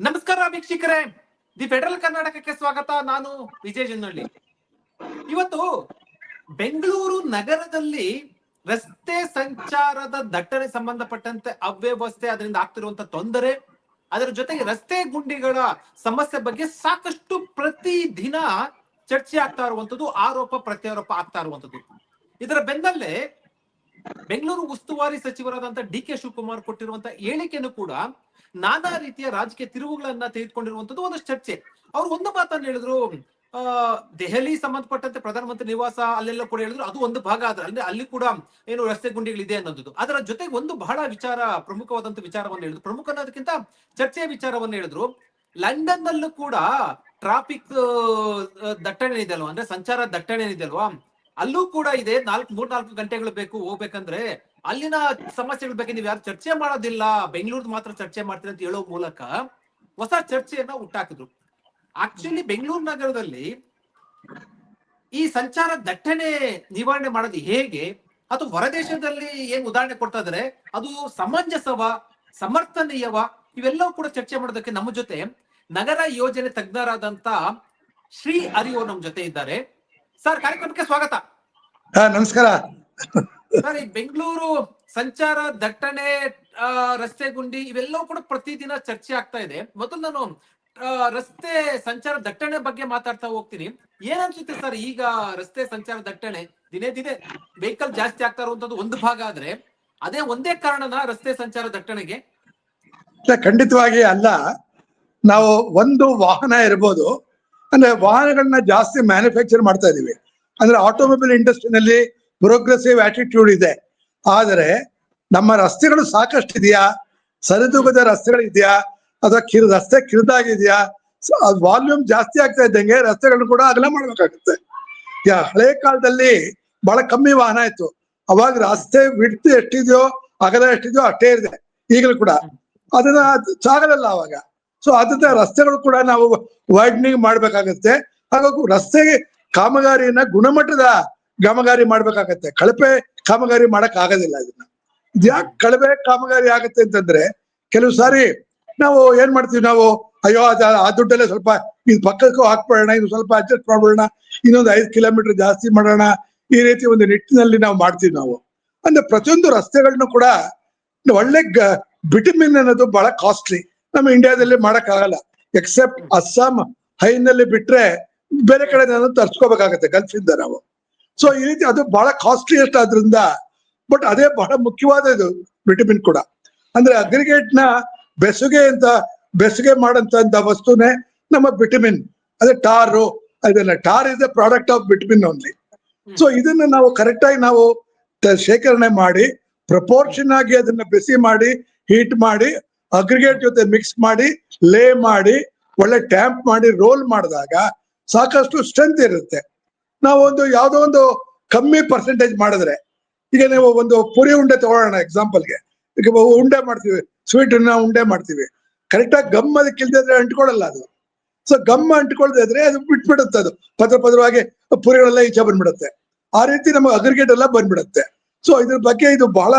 ನಮಸ್ಕಾರ ವೀಕ್ಷಕರೇ. The federal ಕರ್ನಾಟಕಕ್ಕೆ ಸ್ವಾಗತ. ನಾನು ವಿಜಯ ಜನ್ನಳ್ಳಿ. ಇವತ್ತು ಬೆಂಗಳೂರು ನಗರದಲ್ಲಿ ರಸ್ತೆ ಸಂಚಾರದ ದಟ್ಟಣೆ ಸಂಬಂಧಪಟ್ಟಂತೆ ಅವ್ಯವಸ್ಥೆ ಅದರಿಂದ ಆಗ್ತಿರುವಂತ ತೊಂದರೆ, ಅದರ ಜೊತೆಗೆ ರಸ್ತೆ ಗುಂಡಿಗಳ ಸಮಸ್ಯೆ ಬಗ್ಗೆ ಸಾಕಷ್ಟು ಪ್ರತಿ ದಿನ ಚರ್ಚೆ ಆಗ್ತಾ ಇರುವಂತದ್ದು, ಆರೋಪ, ಪ್ರತ್ಯಾರೋಪ ಆಗ್ತಾ ಇರುವಂತದ್ದು. ಇದರ ಬೆನ್ನಲ್ಲೇ ಬೆಂಗಳೂರು ಉಸ್ತುವಾರಿ ಸಚಿವರಾದಂತ ಡಿ ಕೆ ಶಿವಕುಮಾರ್ ಕೊಟ್ಟಿರುವಂತ ಹೇಳಿಕೆಯನ್ನು ಕೂಡ ನಾನಾ ರೀತಿಯ ರಾಜಕೀಯ ತಿರುವುಗಳನ್ನ ತೆಗೆದುಕೊಂಡಿರುವಂತದ್ದು ಒಂದಷ್ಟು ಚರ್ಚೆ. ಅವ್ರು ಒಂದು ಮಾತನ್ನ ಹೇಳಿದ್ರು, ಆ, ದೆಹಲಿ ಸಂಬಂಧಪಟ್ಟಂತೆ ಪ್ರಧಾನಮಂತ್ರಿ ನಿವಾಸ ಅಲ್ಲೆಲ್ಲ ಕೂಡ ಹೇಳಿದ್ರು, ಅದು ಒಂದು ಭಾಗ ಆದ್ರೆ ಅಂದ್ರೆ ಅಲ್ಲಿ ಕೂಡ ಏನು ರಸ್ತೆ ಗುಂಡಿಗಳಿದೆ ಅನ್ನೋದು ಅದರ ಜೊತೆಗೆ ಒಂದು ಬಹಳ ವಿಚಾರ, ಪ್ರಮುಖವಾದಂತ ವಿಚಾರವನ್ನು ಹೇಳಿದ್ರು. ಪ್ರಮುಖ ಅನ್ನೋದಕ್ಕಿಂತ ಚರ್ಚೆಯ ವಿಚಾರವನ್ನು ಹೇಳಿದ್ರು. ಲಂಡನ್ ನಲ್ಲೂ ಕೂಡ ಟ್ರಾಫಿಕ್ ದಟ್ಟಣೆ ಇದೆ ಅಲ್ವಾ? ಅಂದ್ರೆ ಸಂಚಾರ ದಟ್ಟಣೆ ಇದೆ ಅಲ್ವಾ? ಅಲ್ಲೂ ಕೂಡ ಇದೆ, ನಾಲ್ಕು, ಮೂರ್, ನಾಲ್ಕು ಗಂಟೆಗಳು ಬೇಕು, ಹೋಗ್ಬೇಕಂದ್ರೆ ಅಲ್ಲಿನ ಸಮಸ್ಯೆಗಳ ಬಗ್ಗೆ ನೀವು ಯಾರು ಚರ್ಚೆ ಮಾಡೋದಿಲ್ಲ. ಬೆಂಗಳೂರು ಮಾತ್ರ ಚರ್ಚೆ ಮಾಡ್ತೀರಿ ಅಂತ ಹೇಳೋ ಮೂಲಕ ಹೊಸ ಚರ್ಚೆಯನ್ನ ಹುಟ್ಟಾಕಿದ್ರು. ಆಕ್ಚುಲಿ ಬೆಂಗಳೂರು ನಗರದಲ್ಲಿ ಈ ಸಂಚಾರ ದಟ್ಟಣೆ ನಿವಾರಣೆ ಮಾಡೋದು ಹೇಗೆ, ಅದು ಹೊರದೇಶದಲ್ಲಿ ಏನ್ ಉದಾಹರಣೆ ಕೊಡ್ತಾ ಇದ್ರೆ ಅದು ಸಮಂಜಸವ, ಸಮರ್ಥನೀಯವ, ಇವೆಲ್ಲವೂ ಕೂಡ ಚರ್ಚೆ ಮಾಡೋದಕ್ಕೆ ನಮ್ಮ ಜೊತೆ ನಗರ ಯೋಜನೆ ತಜ್ಞರಾದಂತ ಶ್ರೀ ಹರಿಯೋ ನಮ್ ಜೊತೆ ಇದ್ದಾರೆ. ಸರ್, ಕಾರ್ಯಕ್ರಮಕ್ಕೆ ಸ್ವಾಗತ. ಹಾ ನಮಸ್ಕಾರ. ಸರ್ ಈ ಬೆಂಗಳೂರು ಸಂಚಾರ ದಟ್ಟಣೆ ರಸ್ತೆ ಗುಂಡಿ ಇವೆಲ್ಲವೂ ಕೂಡ ಪ್ರತಿದಿನ ಚರ್ಚೆ ಆಗ್ತಾ ಇದೆ. ಮೊದಲು ನಾನು ರಸ್ತೆ ಸಂಚಾರ ದಟ್ಟಣೆ ಬಗ್ಗೆ ಮಾತಾಡ್ತಾ ಹೋಗ್ತೀನಿ. ಏನ್ ಅನ್ಸುತ್ತೆ ಸರ್ ಈಗ ರಸ್ತೆ ಸಂಚಾರ ದಟ್ಟಣೆ? ದಿನೇ ದಿನೇ ವೆಹಿಕಲ್ ಜಾಸ್ತಿ ಆಗ್ತಾ ಇರುವಂತದ್ದು ಒಂದು ಭಾಗ ಆದ್ರೆ ಅದೇ ಒಂದೇ ಕಾರಣನ ರಸ್ತೆ ಸಂಚಾರ ದಟ್ಟಣೆಗೆ? ಖಂಡಿತವಾಗಿ ಅಲ್ಲ. ನಾವು ಒಂದು ವಾಹನ ಇರ್ಬೋದು. ಅಂದ್ರೆ ವಾಹನಗಳನ್ನ ಜಾಸ್ತಿ ಮ್ಯಾನುಫ್ಯಾಕ್ಚರ್ ಮಾಡ್ತಾ ಇದೀವಿ. ಅಂದ್ರೆ ಆಟೋಮೊಬೈಲ್ ಇಂಡಸ್ಟ್ರಿನಲ್ಲಿ ಪ್ರೋಗ್ರೆಸಿವ್ ಆಟಿಟ್ಯೂಡ್ ಇದೆ. ಆದರೆ ನಮ್ಮ ರಸ್ತೆಗಳು ಸಾಕಷ್ಟು ಇದೆಯಾ ಸರಿದೂಗದ ರಸ್ತೆಗಳು ಇದೆಯಾ ಅಥವಾ ಕಿರು, ರಸ್ತೆ ಕಿರಿದಾಗಿದೆಯಾ? ವಾಲ್ಯೂಮ್ ಜಾಸ್ತಿ ಆಗ್ತಾ ಇದ್ದಂಗೆ ರಸ್ತೆಗಳನ್ನು ಕೂಡ ಅಗಲ ಮಾಡ್ಬೇಕಾಗುತ್ತೆ. ಹಳೆ ಕಾಲದಲ್ಲಿ ಬಹಳ ಕಮ್ಮಿ ವಾಹನ ಇತ್ತು. ಅವಾಗ ರಸ್ತೆ ವಿಡ್ತ್ ಎಷ್ಟಿದೆಯೋ, ಅಗಲ ಎಷ್ಟಿದೆಯೋ ಅಷ್ಟೇ ಇದೆ ಈಗಲೂ ಕೂಡ. ಅದನ್ನ ಸಾಗಲಲ್ಲ ಅವಾಗ. ಸೊ ಅದನ್ನ ರಸ್ತೆಗಳು ಕೂಡ ನಾವು ವೈಡ್ನಿಂಗ್ ಮಾಡ್ಬೇಕಾಗತ್ತೆ. ಹಾಗಾಗಿ ರಸ್ತೆಗೆ ಕಾಮಗಾರಿಯನ್ನ ಗುಣಮಟ್ಟದ ಕಾಮಗಾರಿ ಮಾಡ್ಬೇಕಾಗತ್ತೆ. ಕಳಪೆ ಕಾಮಗಾರಿ ಮಾಡಕ್ ಆಗೋದಿಲ್ಲ ಇದನ್ನ. ಇದ್ಯಾಕೆ ಕಳಪೆ ಕಾಮಗಾರಿ ಆಗತ್ತೆ ಅಂತಂದ್ರೆ ಕೆಲವು ಸಾರಿ ನಾವು ಏನ್ ಮಾಡ್ತೀವಿ ನಾವು, ಅಯ್ಯೋ, ಅದ ಆ ದುಡ್ಡಲ್ಲೇ ಸ್ವಲ್ಪ ಇದು ಪಕ್ಕಕ್ಕೂ ಹಾಕ್ಬಿಡೋಣ, ಇದು ಸ್ವಲ್ಪ ಅಡ್ಜಸ್ಟ್ ಮಾಡ್ಬಿಡೋಣ, ಇನ್ನೊಂದು ಐದು ಕಿಲೋಮೀಟರ್ ಜಾಸ್ತಿ ಮಾಡೋಣ, ಈ ರೀತಿ ಒಂದು ನಿಟ್ಟಿನಲ್ಲಿ ನಾವು ಮಾಡ್ತೀವಿ ನಾವು. ಅಂದ್ರೆ ಪ್ರತಿಯೊಂದು ರಸ್ತೆಗಳನ್ನು ಕೂಡ ಒಳ್ಳೆ ಬಿಟಮಿನ್ ಅನ್ನೋದು ಬಹಳ ಕಾಸ್ಟ್ಲಿ ನಮ್ಮ ಇಂಡಿಯಾದಲ್ಲಿ ಮಾಡಕ್ ಆಗಲ್ಲ ಎಕ್ಸೆಪ್ಟ್ ಅಸ್ಸಾಂ ಹೈನಲ್ಲಿ ಬಿಟ್ರೆ ಬೇರೆ ಕಡೆ ನಾನು ತರ್ಸ್ಕೋಬೇಕಾಗತ್ತೆ ಗಲ್ಫ್ ಇಂದ ನಾವು. ಸೊ ಈ ರೀತಿ ಅದು ಬಹಳ ಕಾಸ್ಟ್ಲಿಯಸ್ಟ್ ಆದ್ರಿಂದ ಬಟ್ ಅದೇ ಬಹಳ ಮುಖ್ಯವಾದ ಇದು ವಿಟಮಿನ್ ಕೂಡ. ಅಂದ್ರೆ ಅಗ್ರಿಗೇಟ್ನ ಬೆಸುಗೆ ಅಂತ, ಬೆಸುಗೆ ಮಾಡಂತ ವಸ್ತುನೇ ನಮ್ಮ ವಿಟಮಿನ್ ಅದೇ ಟಾರು ಅದೆಲ್ಲ tar is a product of vitamin only so ಇದನ್ನ ನಾವು ಕರೆಕ್ಟ್ ಆಗಿ ನಾವು ಶೇಖರಣೆ ಮಾಡಿ ಪ್ರಪೋರ್ಷನ್ ಆಗಿ ಅದನ್ನ ಬಿಸಿ ಮಾಡಿ ಹೀಟ್ ಮಾಡಿ ಅಗ್ರಿಗೇಟ್ ಜೊತೆ ಮಿಕ್ಸ್ ಮಾಡಿ ಲೇ ಮಾಡಿ, ಒಳ್ಳೆ ಟ್ಯಾಂಪ್ ಮಾಡಿ ರೋಲ್ ಮಾಡಿದಾಗ ಸಾಕಷ್ಟು ಸ್ಟ್ರೆಂತ್ ಇರುತ್ತೆ. ನಾವು ಒಂದು ಯಾವ್ದೋ ಒಂದು ಕಮ್ಮಿ ಪರ್ಸೆಂಟೇಜ್ ಮಾಡಿದ್ರೆ, ಈಗ ನೀವು ಒಂದು ಪುರಿ ಉಂಡೆ ತಗೊಳ್ಳೋಣ ಎಕ್ಸಾಂಪಲ್ಗೆ ಈಗ ಉಂಡೆ ಮಾಡ್ತೀವಿ ಸ್ವೀಟ್ ಉಂಡೆ ಮಾಡ್ತೀವಿ. ಕರೆಕ್ಟಾಗಿ ಗಮ್ ಅದಕ್ಕೆ ಇಲ್ದಿದ್ರೆ ಅಂಟ್ಕೊಳ್ಳಲ್ಲ ಅದು. ಸೊ ಗಮ್ ಅಂಟ್ಕೊಳ್ದೇ ಇದ್ರೆ ಅದು ಬಿಟ್ಬಿಡುತ್ತೆ ಅದು. ಪದ್ರ ಪದ್ರವಾಗಿ ಪುರಿಗಳೆಲ್ಲ ಈಚೆ ಬಂದ್ಬಿಡುತ್ತೆ. ಆ ರೀತಿ ನಮಗೆ ಅಗ್ರಿಗೇಟ್ ಎಲ್ಲ ಬಂದ್ಬಿಡುತ್ತೆ. ಸೊ ಇದ್ರ ಬಗ್ಗೆ ಇದು ಬಹಳ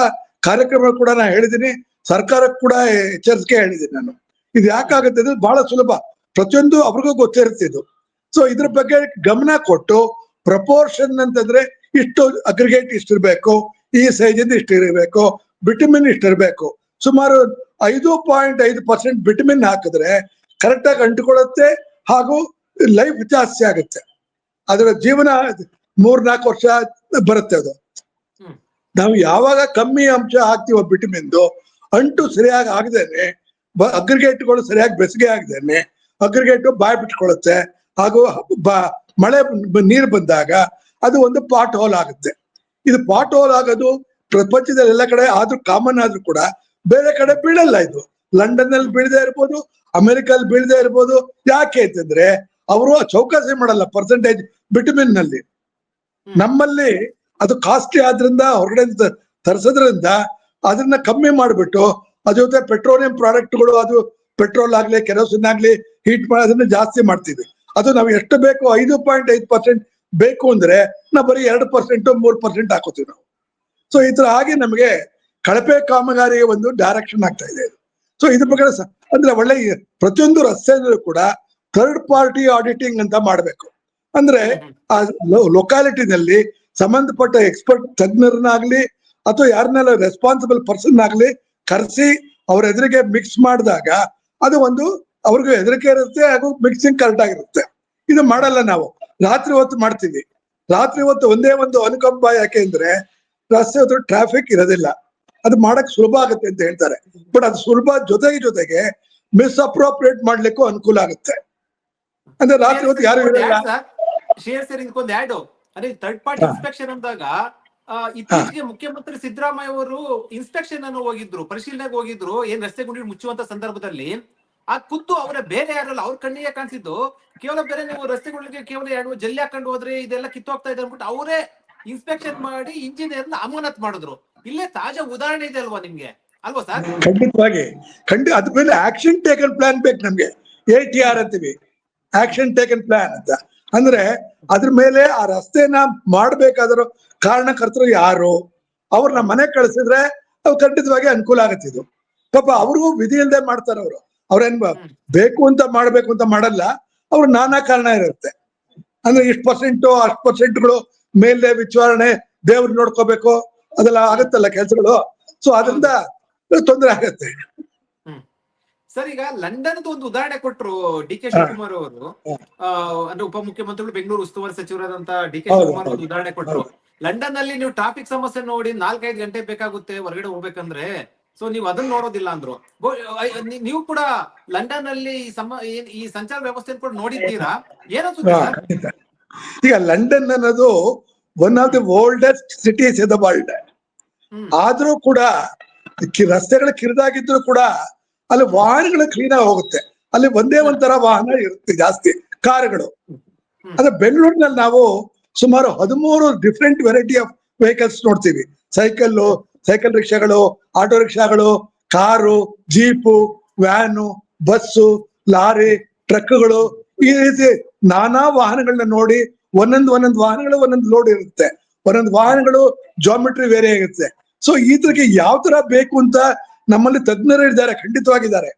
ಕಾರ್ಯಕ್ರಮ ಕೂಡ ನಾನು ಹೇಳಿದ್ದೀನಿ ಸರ್ಕಾರಕ್ಕೆ ಕೂಡ ಎಚ್ಚರಿಕೆ ಹೇಳಿದ್ದೀನಿ ನಾನು. ಇದು ಯಾಕಾಗುತ್ತೆ ಅಂದ್ರೆ ಬಹಳ ಸುಲಭ. ಪ್ರತಿಯೊಂದು ಅವ್ರಿಗೂ ಗೊತ್ತಿರುತ್ತೆ ಇದು. ಸೊ ಇದ್ರ ಬಗ್ಗೆ ಗಮನ ಕೊಟ್ಟು ಪ್ರಪೋರ್ಷನ್ ಅಂತಂದ್ರೆ ಇಷ್ಟು ಅಗ್ರಿಗೇಟ್ ಇಷ್ಟಿರ್ಬೇಕು ಈ ಸೈಜಿಂದ ಇಷ್ಟು ಇರಬೇಕು ವಿಟಮಿನ್ ಇಷ್ಟಿರ್ಬೇಕು. ಸುಮಾರು ಐದು ಪಾಯಿಂಟ್ ಐದು ಪರ್ಸೆಂಟ್ ವಿಟಮಿನ್ ಹಾಕಿದ್ರೆ ಕರೆಕ್ಟ್ ಆಗಿ ಅಂಟಿಕೊಳ್ಳುತ್ತೆ ಹಾಗೂ ಲೈಫ್ ಜಾಸ್ತಿ ಆಗುತ್ತೆ. ಅದರ ಜೀವನ ಮೂರ್ ನಾಲ್ಕು ವರ್ಷ ಬರುತ್ತೆ ಅದು. ನಾವು ಯಾವಾಗ ಕಮ್ಮಿ ಅಂಶ ಹಾಕ್ತಿವ ವಿಟಮಿನ್ದು ಅಂಟು ಸರಿಯಾಗಿ ಆಗದೇನೆ ಅಗ್ರಿಗೇಟ್ಗಳು ಸರಿಯಾಗಿ ಬೆಸಿಗೆ ಆಗದೇನೆ ಅಗ್ರಿಗೇಟ್ ಬಾಯ್ ಬಿಟ್ಕೊಳ್ಳುತ್ತೆ ಹಾಗೂ ಬ- ಮಳೆ ನೀರು ಬಂದಾಗ ಅದು ಒಂದು ಪಾಟ್ ಹೋಲ್ ಆಗುತ್ತೆ. ಇದು ಪಾಟ್ ಹೋಲ್ ಆಗೋದು ಪ್ರಪಂಚದಲ್ಲಿ ಎಲ್ಲ ಕಡೆ ಆದ್ರೂ ಕಾಮನ್ ಆದ್ರೂ ಕೂಡ ಬೇರೆ ಕಡೆ ಬೀಳಲ್ಲ ಇದು. ಲಂಡನ್ನಲ್ಲಿ ಬೀಳದೆ ಇರ್ಬೋದು ಅಮೆರಿಕಲ್ಲಿ ಬೀಳದೆ ಇರ್ಬೋದು. ಯಾಕೆ ಅಂತಂದ್ರೆ ಅವರು ಚೌಕಾಸಿ ಮಾಡಲ್ಲ ಪರ್ಸೆಂಟೇಜ್ ವಿಟಮಿನ್ನಲ್ಲಿ ನಮ್ಮಲ್ಲಿ ಅದು ಕಾಸ್ಟ್ಲಿ ಆದ್ರಿಂದ ಹೊರಗಡೆ ತರಿಸೋದ್ರಿಂದ ಅದನ್ನ ಕಮ್ಮಿ ಮಾಡ್ಬಿಟ್ಟು ಅದ್ರ ಜೊತೆ ಪೆಟ್ರೋಲಿಯಂ ಪ್ರಾಡಕ್ಟ್ಗಳು ಅದು ಪೆಟ್ರೋಲ್ ಆಗ್ಲಿ ಕೆರೋಸಿನ್ ಆಗ್ಲಿ ಹೀಟ್ ಮಾಡೋದನ್ನ ಅದನ್ನ ಜಾಸ್ತಿ ಮಾಡ್ತೀವಿ ಅದು ನಾವು ಎಷ್ಟು ಬೇಕು? ಐದು ಪಾಯಿಂಟ್ ಐದು ಪರ್ಸೆಂಟ್ ಬೇಕು ಅಂದ್ರೆ ನಾವು ಬರೀ ಎರಡು ಪರ್ಸೆಂಟ್, ಮೂರ್ ಪರ್ಸೆಂಟ್ ಹಾಕೋತೀವಿ ನಾವು. ಸೊ ಈ ಹಾಗೆ ನಮಗೆ ಕಳಪೆ ಕಾಮಗಾರಿಗೆ ಒಂದು ಡೈರೆಕ್ಷನ್ ಆಗ್ತಾ ಇದೆ ಸೊ ಇದ್ರ ಬಗ್ಗೆ ಅಂದ್ರೆ ಒಳ್ಳೆ ಪ್ರತಿಯೊಂದು ರಸ್ತೆಯಲ್ಲೂ ಕೂಡ ಥರ್ಡ್ ಪಾರ್ಟಿ ಆಡಿಟಿಂಗ್ ಅಂತ ಮಾಡಬೇಕು. ಅಂದ್ರೆ ಆ ಲೊಕ್ಯಾಲಿಟಿನಲ್ಲಿ ಸಂಬಂಧಪಟ್ಟ ಎಕ್ಸ್ಪರ್ಟ್ ತಜ್ಞರನ್ನಾಗ್ಲಿ ಅಥವಾ ಯಾರನ್ನೆಲ್ಲ ರೆಸ್ಪಾನ್ಸಿಬಲ್ ಪರ್ಸನ್ ಆಗ್ಲಿ ಕರೆಸಿ ಅವ್ರ ಎದುರಿಗೆ ಮಿಕ್ಸ್ ಮಾಡಿದಾಗ ಅದು ಒಂದು ಅವ್ರಿಗೂ ಹೆದರಿಕೆ ಇರುತ್ತೆ ಹಾಗೂ ಮಿಕ್ಸಿಂಗ್ ಕರೆಕ್ಟ್ ಆಗಿರುತ್ತೆ. ಇದು ಮಾಡಲ್ಲ ನಾವು. ರಾತ್ರಿ ಹೊತ್ತು ಮಾಡ್ತೀವಿ. ರಾತ್ರಿ ಹೊತ್ತು ಒಂದೇ ಒಂದು ಅನುಕಂಪ ಯಾಕೆ ಅಂದ್ರೆ ರಸ್ತೆ ಹೊತ್ತು ಟ್ರಾಫಿಕ್ ಇರೋದಿಲ್ಲ. ಅದು ಮಾಡಕ್ ಸುಲಭ ಆಗುತ್ತೆ ಅಂತ ಹೇಳ್ತಾರೆ. ಬಟ್ ಅದು ಸುಲಭ ಜೊತೆಗೆ ಜೊತೆಗೆ ಮಿಸ್ಅಪ್ರೋಪ್ರಿಯೇಟ್ ಮಾಡ್ಲಿಕ್ಕೂ ಅನುಕೂಲ ಆಗುತ್ತೆ. ಅಂದ್ರೆ ರಾತ್ರಿ ಹೊತ್ತು ಯಾರು ಇರಲ್ಲ. ಶೇರ್ ಸರ್ ಇದಕ್ಕೊಂದು ಅದೇ ಥರ್ಡ್ ಪಾರ್ಟಿ ಇನ್ಸ್ಪೆಕ್ಷನ್ ಅಂದಾಗ ಇತ್ತೀಚೆಗೆ ಮುಖ್ಯಮಂತ್ರಿ ಸಿದ್ದರಾಮಯ್ಯ ಅವರು ಇನ್ಸ್ಪೆಕ್ಷನ್ ಅನ್ನು ಹೋಗಿದ್ರು ಪರಿಶೀಲನೆಗೆ ಹೋಗಿದ್ರು ಏನ್ ರಸ್ತೆ ಗುಂಡಿ ಮುಚ್ಚುವಂತ ಸಂದರ್ಭದಲ್ಲಿ. ಆ ಕುದ್ದು ಅವರ ಬೇರೆ ಯಾರಲ್ಲ, ಅವ್ರ ಕಣ್ಣಿಗೆ ಕಾಣಿಸಿದ್ದು. ಕೇವಲ ಬೇರೆ ನೀವು ರಸ್ತೆಗಳಿಗೆ ಕೇವಲ ಎರಡು ಜಲ್ಲಿ ಹಾಕೊಂಡು ಹೋದ್ರೆ ಇದೆಲ್ಲ ಕಿತ್ತೋಗ್ತಾ ಇದೆ ಅನ್ಬಿಟ್ಟು ಅವರೇ ಇನ್ಸ್ಪೆಕ್ಷನ್ ಮಾಡಿ ಇಂಜಿನಿಯರ್ ಅಮಾನತ್ ಮಾಡಿದ್ರು. ಇಲ್ಲೇ ತಾಜಾ ಉದಾಹರಣೆ ಇದೆ ಅಲ್ವಾ ನಿಮ್ಗೆ? ಅಲ್ವಾ ಸರ್? ಖಂಡಿತವಾಗಿ. ಖಂಡಿತ ಅದ್ರ ಮೇಲೆ ಆಕ್ಷನ್ ಟೇಕನ್ ಪ್ಲಾನ್ ಬೇಕು ನಮ್ಗೆ. ಎ ಟಿ ಆರ್ ಅಂತೀವಿ. ಆಕ್ಷನ್ ಟೇಕನ್ ಪ್ಲಾನ್ ಅಂತ. ಅಂದ್ರೆ ಅದ್ರ ಮೇಲೆ ಆ ರಸ್ತೆನ ಮಾಡ್ಬೇಕಾದ್ರು ಕಾರಣಕರ್ತರು ಯಾರು? ಅವ್ರನ್ನ ಮನೆ ಕಳಿಸಿದ್ರೆ ಅವ್ರು ಖಂಡಿತವಾಗಿ ಅನುಕೂಲ ಆಗತ್ತಿದು ಪಾಪ ಅವ್ರಿಗೂ ವಿಧಿ ಇಲ್ಲದೆ ಮಾಡ್ತಾರೆ ಅವರು ಅವ್ರೇನ್ ಬೇಕು ಅಂತ ಮಾಡ್ಬೇಕು ಅಂತ ಮಾಡಲ್ಲ ಅವ್ರ ನಾನಾ ಕಾರಣ ಇರುತ್ತೆ. ಅಂದ್ರೆ ಇಷ್ಟು ಪರ್ಸೆಂಟ್ ಅಷ್ಟು ಪರ್ಸೆಂಟ್ಗಳು ಮೇಲೆ ವಿಚಾರಣೆ ದೇವ್ರು ನೋಡ್ಕೋಬೇಕು ಅದೆಲ್ಲ ಆಗತ್ತಲ್ಲ ಕೆಲ್ಸಗಳು. ಸೊ ಅದರಿಂದ ತೊಂದರೆ ಆಗತ್ತೆ. ಸರ್ ಈಗ ಲಂಡನ್ ಒಂದು ಉದಾಹರಣೆ ಕೊಟ್ರು ಡಿ ಕೆ. ಶಿವಕುಮಾರ್ ಅವರು. ಅಂದ್ರೆ ಉಪ ಅಂದ್ರೆ ಉಪಮುಖ್ಯಮಂತ್ರಿಗಳು ಬೆಂಗಳೂರು ಉಸ್ತುವಾರಿ ಸಚಿವರಾದಂತ ಡಿ ಕೆ ಶಿವಕುಮಾರ್ ಒಂದು ಉದಾಹರಣೆ ಕೊಟ್ರು. ಲಂಡನ್ ಅಲ್ಲಿ ನೀವು ಟ್ರಾಫಿಕ್ ಸಮಸ್ಯೆ ನೋಡಿ ನಾಲ್ಕೈದು ಗಂಟೆ ಬೇಕಾಗುತ್ತೆ ಹೊರಗಡೆ ಹೋಗ್ಬೇಕಂದ್ರೆ ಸೊ ನೀವು ಅದನ್ನ ನೋಡೋದಿಲ್ಲ ಅಂದ್ರು. ನೀವು ಕೂಡ ಲಂಡನ್ ಅಲ್ಲಿ ಈ ಸಮ ಈ ಸಂಚಾರ ವ್ಯವಸ್ಥೆ ಕೂಡ ನೋಡಿದ್ದೀರಾ? ಏನನ್ಸುತ್ತೆ ಈಗ ಲಂಡನ್ ಅನ್ನೋದು one of the oldest cities in the world ಆದ್ರೂ ಕೂಡ ರಸ್ತೆಗಳು ಕಿರಿದಾಗಿದ್ರು ಕೂಡ ಅಲ್ಲಿ ವಾಹನಗಳು ಕ್ಲೀನ್ ಆಗಿ ಹೋಗುತ್ತೆ. ಅಲ್ಲಿ ಒಂದೇ ಒಂಥರ ವಾಹನ ಇರುತ್ತೆ ಜಾಸ್ತಿ ಕಾರುಗಳು. ಅದ್ರ ಅದೇ ಬೆಂಗಳೂರಿನಲ್ಲಿ ನಾವು ಸುಮಾರು ಹದಿಮೂರು ಡಿಫ್ರೆಂಟ್ ವೆರೈಟಿ ಆಫ್ ವೆಹಿಕಲ್ಸ್ ನೋಡ್ತೀವಿ. ಸೈಕಲ್ಲು ಸೈಕಲ್ ರಿಕ್ಷಾಗಳು, auto ರಿಕ್ಷಾಗಳು, car, jeep, van, bus, lorry ಟ್ರಕ್ಗಳು ಈ ರೀತಿ ನಾನಾ ವಾಹನಗಳನ್ನ ನೋಡಿ ಒಂದೊಂದು ಒಂದೊಂದು ವಾಹನಗಳು ಒಂದೊಂದು ಲೋಡ್ ಇರುತ್ತೆ. ಒಂದೊಂದು ವಾಹನಗಳು ಜಾಮೆಟ್ರಿ ಬೇರೆ ಇರುತ್ತೆ. ಸೊ ತರಕ್ಕೆ ಯಾವ ತರ ಬೇಕು ಅಂತ ನಮ್ಮಲ್ಲಿ ತಜ್ಞರು ಇದ್ದಾರೆ, ಖಂಡಿತವಾಗಿದ್ದಾರೆ.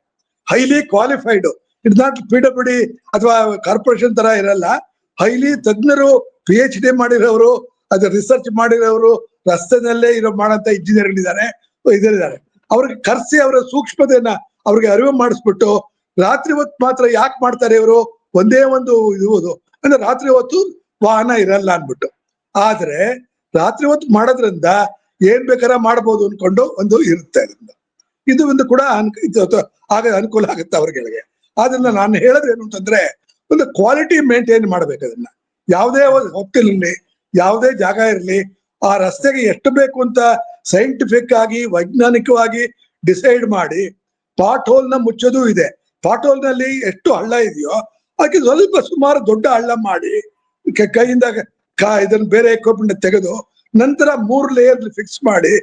Highly qualified it not P W D ಅಥವಾ ಕಾರ್ಪೊರೇಷನ್ ತರ ಇರಲ್ಲ. ಹೈಲಿ ತಜ್ಞರು ಪಿ ಎಚ್ ಡಿ ಮಾಡಿರೋರು, ಅದು ರಿಸರ್ಚ್ ಮಾಡಿರೋರು ರಸ್ತೆನಲ್ಲೇ ಇರೋ ಮಾಡಂತ ಇಂಜಿನಿಯರ್ಗಳಿದ್ದಾರೆ ಇದರಿದ್ದಾರೆ ಅವ್ರಿಗೆ ಕರ್ಸಿ ಅವರ ಸೂಕ್ಷ್ಮತೆಯನ್ನ ಅವ್ರಿಗೆ ಅರಿವು ಮಾಡಿಸ್ಬಿಟ್ಟು ರಾತ್ರಿ ಹೊತ್ತು ಮಾತ್ರ ಯಾಕೆ ಮಾಡ್ತಾರೆ ಇವರು? ಒಂದೇ ಒಂದು ಇರುವುದು ಅಂದ್ರೆ ರಾತ್ರಿ ಹೊತ್ತು ವಾಹನ ಇರಲ್ಲ ಅನ್ಬಿಟ್ಟು ಆದ್ರೆ ರಾತ್ರಿ ಹೊತ್ತು ಮಾಡೋದ್ರಿಂದ ಏನ್ ಬೇಕಾರ ಮಾಡ್ಬೋದು ಅನ್ಕೊಂಡು ಒಂದು ಇರುತ್ತೆ ಅದರಿಂದ ಇದು ಒಂದು ಕೂಡ ಆಗ ಅನುಕೂಲ ಆಗುತ್ತೆ ಅವ್ರಿಗೆ ಆದ್ರಿಂದ ನಾನು ಹೇಳೋದೇನು ಅಂತಂದ್ರೆ, ಒಂದು ಕ್ವಾಲಿಟಿ ಮೇಂಟೈನ್ ಮಾಡ್ಬೇಕು ಅದನ್ನ. ಯಾವುದೇ ಹೋಟೆಲ್ ಇರಲಿ ಯಾವುದೇ ಜಾಗ ಇರಲಿ ಆ ರಸ್ತೆಗೆ ಎಷ್ಟು ಬೇಕು ಅಂತ ಸೈಂಟಿಫಿಕ್ ಆಗಿ, ವೈಜ್ಞಾನಿಕವಾಗಿ ಡಿಸೈಡ್ ಮಾಡಿ ಪಾಟ್ ಹೋಲ್ನ ಮುಚ್ಚೋದು ಇದೆ. ಪಾಟ್ ಹೋಲ್ನಲ್ಲಿ ಎಷ್ಟು ಹಳ್ಳ ಇದೆಯೋ, ಅದಕ್ಕೆ ಸ್ವಲ್ಪ ಸುಮಾರು ದೊಡ್ಡ ಹಳ್ಳ ಮಾಡಿ ಕೈಯಿಂದ ಇದನ್ನ ಬೇರೆ ಎಕ್ವಿಪ್ಮೆಂಟ್ ತೆಗೆದು, ನಂತರ ಮೂರು ಲೇಯರ್ ಫಿಕ್ಸ್ ಮಾಡಿ,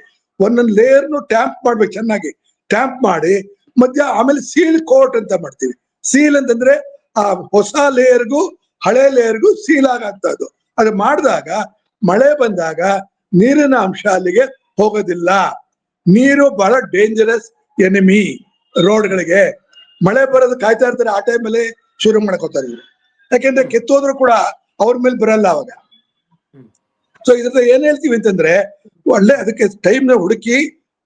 ಒಂದೊಂದು ಲೇಯರ್ನು ಟ್ಯಾಂಪ್ ಮಾಡ್ಬೇಕು ಚೆನ್ನಾಗಿ. ಟ್ಯಾಂಪ್ ಮಾಡಿ, ಮಧ್ಯ ಆಮೇಲೆ ಸೀಲ್ ಕೋಟ್ ಅಂತ ಮಾಡ್ತೀವಿ. ಸೀಲ್ ಅಂತಂದ್ರೆ ಆ ಹೊಸ ಲೇಯರ್ಗೂ ಹಳೆ ಲೇಯರ್ಗೂ ಸೀಲ್ ಆಗಂತದ್ದು. ಅದು ಮಾಡಿದಾಗ ಮಳೆ ಬಂದಾಗ ನೀರಿನ ಅಂಶ ಅಲ್ಲಿಗೆ ಹೋಗೋದಿಲ್ಲ. ನೀರು ಬಹಳ ಡೇಂಜರಸ್ ಎನಿಮಿ ರೋಡ್ಗಳಿಗೆ. ಮಳೆ ಬರೋದು ಕಾಯ್ತಾ ಇರ್ತಾರೆ, ಆ ಟೈಮಲ್ಲಿ ಶುರು ಮಾಡ್ಕೋತಾರೆ ಇವ್ರು. ಯಾಕೆಂದ್ರೆ ಕೆತ್ತೋದ್ರು ಕೂಡ ಅವ್ರ ಮೇಲೆ ಬರಲ್ಲ ಅವಾಗ. ಸೊ ಇದ್ರದ ಏನ್ ಹೇಳ್ತೀವಿ ಅಂತಂದ್ರೆ, ಒಳ್ಳೆ ಅದಕ್ಕೆ ಟೈಮ್ನ ಹುಡುಕಿ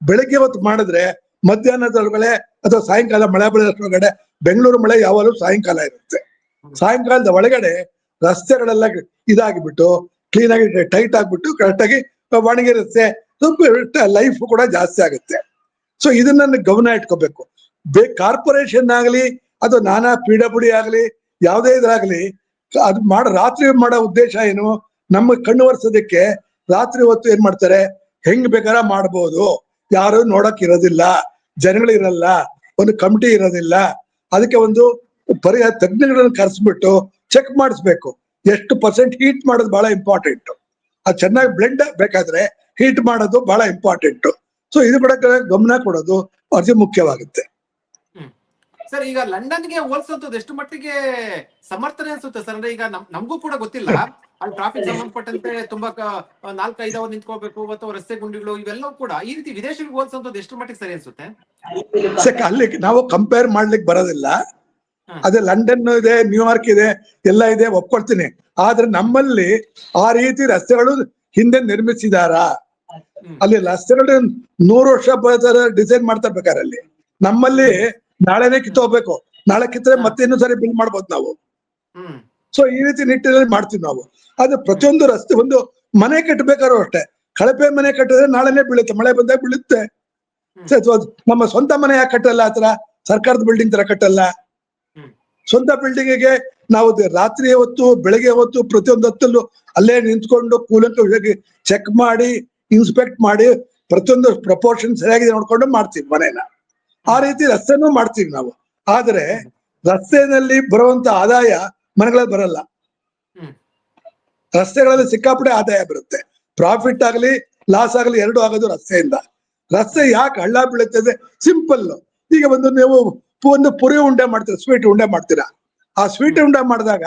ಬೆಳಗ್ಗೆ ಹೊತ್ತು ಮಾಡಿದ್ರೆ ಮಧ್ಯಾಹ್ನದ ಒಳಗಡೆ ಅಥವಾ ಸಾಯಂಕಾಲ ಮಳೆ ಬೀಳೋದ್ರೊಳಗಡೆ ಬೆಂಗಳೂರು ಮಳೆ ಯಾವಾಗಲೂ ಸಾಯಂಕಾಲ ಇರುತ್ತೆ. ಸಾಯಂಕಾಲದ ಒಳಗಡೆ ರಸ್ತೆಗಳೆಲ್ಲ ಇದಾಗಿಬಿಟ್ಟು ಕ್ಲೀನ್ ಆಗಿ ಟೈಟ್ ಆಗ್ಬಿಟ್ಟು ಕರೆಕ್ಟ್ ಆಗಿ ಒಣಗಿರುತ್ತೆ ಲೈಫ್ ಕೂಡ ಜಾಸ್ತಿ ಆಗುತ್ತೆ. ಸೊ ಇದನ್ನ ಗಮನ ಇಟ್ಕೋಬೇಕು. ಬೇ ಕಾರ್ಪೊರೇಷನ್ ಆಗಲಿ, ಅದು ನಾನಾ ಪಿ ಡಬ್ಲ್ಯೂ ಡಿ ಆಗಲಿ, ಯಾವುದೇ ಇದಾಗ್ಲಿ ಅದು ಮಾಡ, ರಾತ್ರಿ ಮಾಡೋ ಉದ್ದೇಶ ಏನು? ನಮ್ಮ ಕಣ್ಣು ಒರೆಸೋದಕ್ಕೆ ರಾತ್ರಿ ಹೊತ್ತು ಏನ್ ಮಾಡ್ತಾರೆ? ಹೆಂಗ್ ಬೇಕಾರ ಮಾಡ್ಬೋದು. ಯಾರು ನೋಡಕ್ ಇರೋದಿಲ್ಲ. ಜನಗಳು ಇರಲ್ಲ. ಒಂದು ಕಮಿಟಿ ಇರೋದಿಲ್ಲ. ಅದಕ್ಕೆ ಒಂದು ಪರಿಹಾರ ತಜ್ಞಗಳನ್ನ ಕರೆಸ್ಬಿಟ್ಟು ಚೆಕ್ ಮಾಡಿಸ್ಬೇಕು. ಎಷ್ಟು ಪರ್ಸೆಂಟ್ ಹೀಟ್ ಮಾಡೋದು ಬಹಳ ಇಂಪಾರ್ಟೆಂಟ್ ಅದು ಚೆನ್ನಾಗಿ ಬ್ಲೆಂಡ್ ಬೇಕಾದ್ರೆ ಹೀಟ್ ಮಾಡೋದು ಬಹಳ ಇಂಪಾರ್ಟೆಂಟ್ ಸೊ ಇದು ಕೂಡ ಗಮನ ಕೊಡೋದು ಅತಿ ಮುಖ್ಯವಾಗುತ್ತೆ. ಸರ್ ಈಗ ಲಂಡನ್ಗೆ ಹೋಲಿಸೋದು ಎಷ್ಟು ಮಟ್ಟಿಗೆ ಸಮರ್ಥನೆ ಅನ್ಸುತ್ತೆ ಸರ್? ಅಂದ್ರೆ ಈಗ ನಮ್ ನಮಗೂ ಕೂಡ ಗೊತ್ತಿಲ್ಲ. ಅಲ್ಲಿ ಟ್ರಾಫಿಕ್ ಸಂಬಂಧಪಟ್ಟಂತೆ ತುಂಬಾ ಕ- ನಾಲ್ಕು ಐದು ಅವರ್ ನಿಂತ್ಕೋಬೇಕು ಅಥವಾ ರಸ್ತೆ ಗುಂಡಿಗಳು ಇವೆಲ್ಲವೂ ಕೂಡ ಈ ರೀತಿ ವಿದೇಶಗಳಿಗೆ ಹೋಲ್ಸೋದ್ ಎಷ್ಟು ಮಟ್ಟಿಗೆ ಸರಿ ಅನ್ಸುತ್ತೆ? ಅಲ್ಲಿ ನಾವು ಕಂಪೇರ್ ಮಾಡ್ಲಿಕ್ಕೆ ಬರೋದಿಲ್ಲ. ಅದೇ ಲಂಡನ್ ಇದೆ ನ್ಯೂಯಾರ್ಕ್ ಇದೆ ಎಲ್ಲ ಇದೆ ಒಪ್ಕೊಳ್ತೀನಿ. ಆದ್ರೆ ನಮ್ಮಲ್ಲಿ ಆ ರೀತಿ ರಸ್ತೆಗಳು ಹಿಂದೆ ನಿರ್ಮಿಸಿದಾರಾ. ಅಲ್ಲಿ ರಸ್ತೆಗಳು ನೂರು ವರ್ಷ ಡಿಸೈನ್ ಮಾಡ್ತಾ ಬೇಕಾರೆ ಅಲ್ಲಿ ನಮ್ಮಲ್ಲಿ ನಾಳೆನೆ ಕಿತ್ತೋಗ್ಬೇಕು ನಾಳೆ ಕಿತ್ತರೆ ಮತ್ತೆ ಇನ್ನೊಂದು ಸರಿ ಬಿಲ್ ಮಾಡ್ಬೋದು ನಾವು. ಸೊ ಈ ರೀತಿ ನಿಟ್ಟಿನಲ್ಲಿ ಮಾಡ್ತೀವಿ ನಾವು. ಅದು ಪ್ರತಿಯೊಂದು ರಸ್ತೆ ಒಂದು ಮನೆ ಕಟ್ಟಬೇಕಾದ್ರು ಅಷ್ಟೇ. ಕಳಪೆ ಮನೆ ಕಟ್ಟಿದ್ರೆ ನಾಳೆನೆ ಬೀಳುತ್ತೆ. ಮಳೆ ಬಂದಾಗ ಬೀಳುತ್ತೆ. ನಮ್ಮ ಸ್ವಂತ ಮನೆ ಯಾಕೆ ಕಟ್ಟಲ್ಲ ಆತರ ಸರ್ಕಾರದ ಬಿಲ್ಡಿಂಗ್ ತರ ಕಟ್ಟಲ್ಲ. ಸ್ವಂತ ಬಿಲ್ಡಿಂಗಿಗೆ ನಾವು ರಾತ್ರಿ ಹೊತ್ತು, ಬೆಳಗ್ಗೆ ಹೊತ್ತು ಪ್ರತಿಯೊಂದು ಹೊತ್ತಲ್ಲೂ ಅಲ್ಲೇ ನಿಂತ್ಕೊಂಡು ಕೂಲಂಕ ಚೆಕ್ ಮಾಡಿ ಇನ್ಸ್ಪೆಕ್ಟ್ ಮಾಡಿ, ಪ್ರತಿಯೊಂದು ಪ್ರಪೋರ್ಷನ್ ಸರಿಯಾಗಿ ನೋಡ್ಕೊಂಡು ಮಾಡ್ತೀವಿ ಮನೆನ ಆ ರೀತಿ ರಸ್ತೆನೂ ಮಾಡ್ತೀವಿ ನಾವು. ಆದ್ರೆ ರಸ್ತೆನಲ್ಲಿ ಬರುವಂತ ಆದಾಯ ಮನೆಗಳಲ್ಲಿ ಬರಲ್ಲ. ರಸ್ತೆಗಳಲ್ಲಿ ಸಿಕ್ಕಾಪಟ್ಟೆ ಆದಾಯ ಬರುತ್ತೆ. ಪ್ರಾಫಿಟ್ ಆಗಲಿ ಲಾಸ್ ಆಗಲಿ ಎರಡು ಆಗೋದು ರಸ್ತೆಯಿಂದ. ರಸ್ತೆ ಯಾಕೆ ಹಳ್ಳ ಬೀಳುತ್ತದೆ ಸಿಂಪಲ್ ಈಗ ಒಂದು ನೀವು ಒಂದು ಪುರಿ ಉಂಡೆ ಮಾಡ್ತೀರಾ ಸ್ವೀಟ್ ಉಂಡೆ ಮಾಡ್ತೀರಾ? ಆ ಸ್ವೀಟ್ ಉಂಡೆ ಮಾಡಿದಾಗ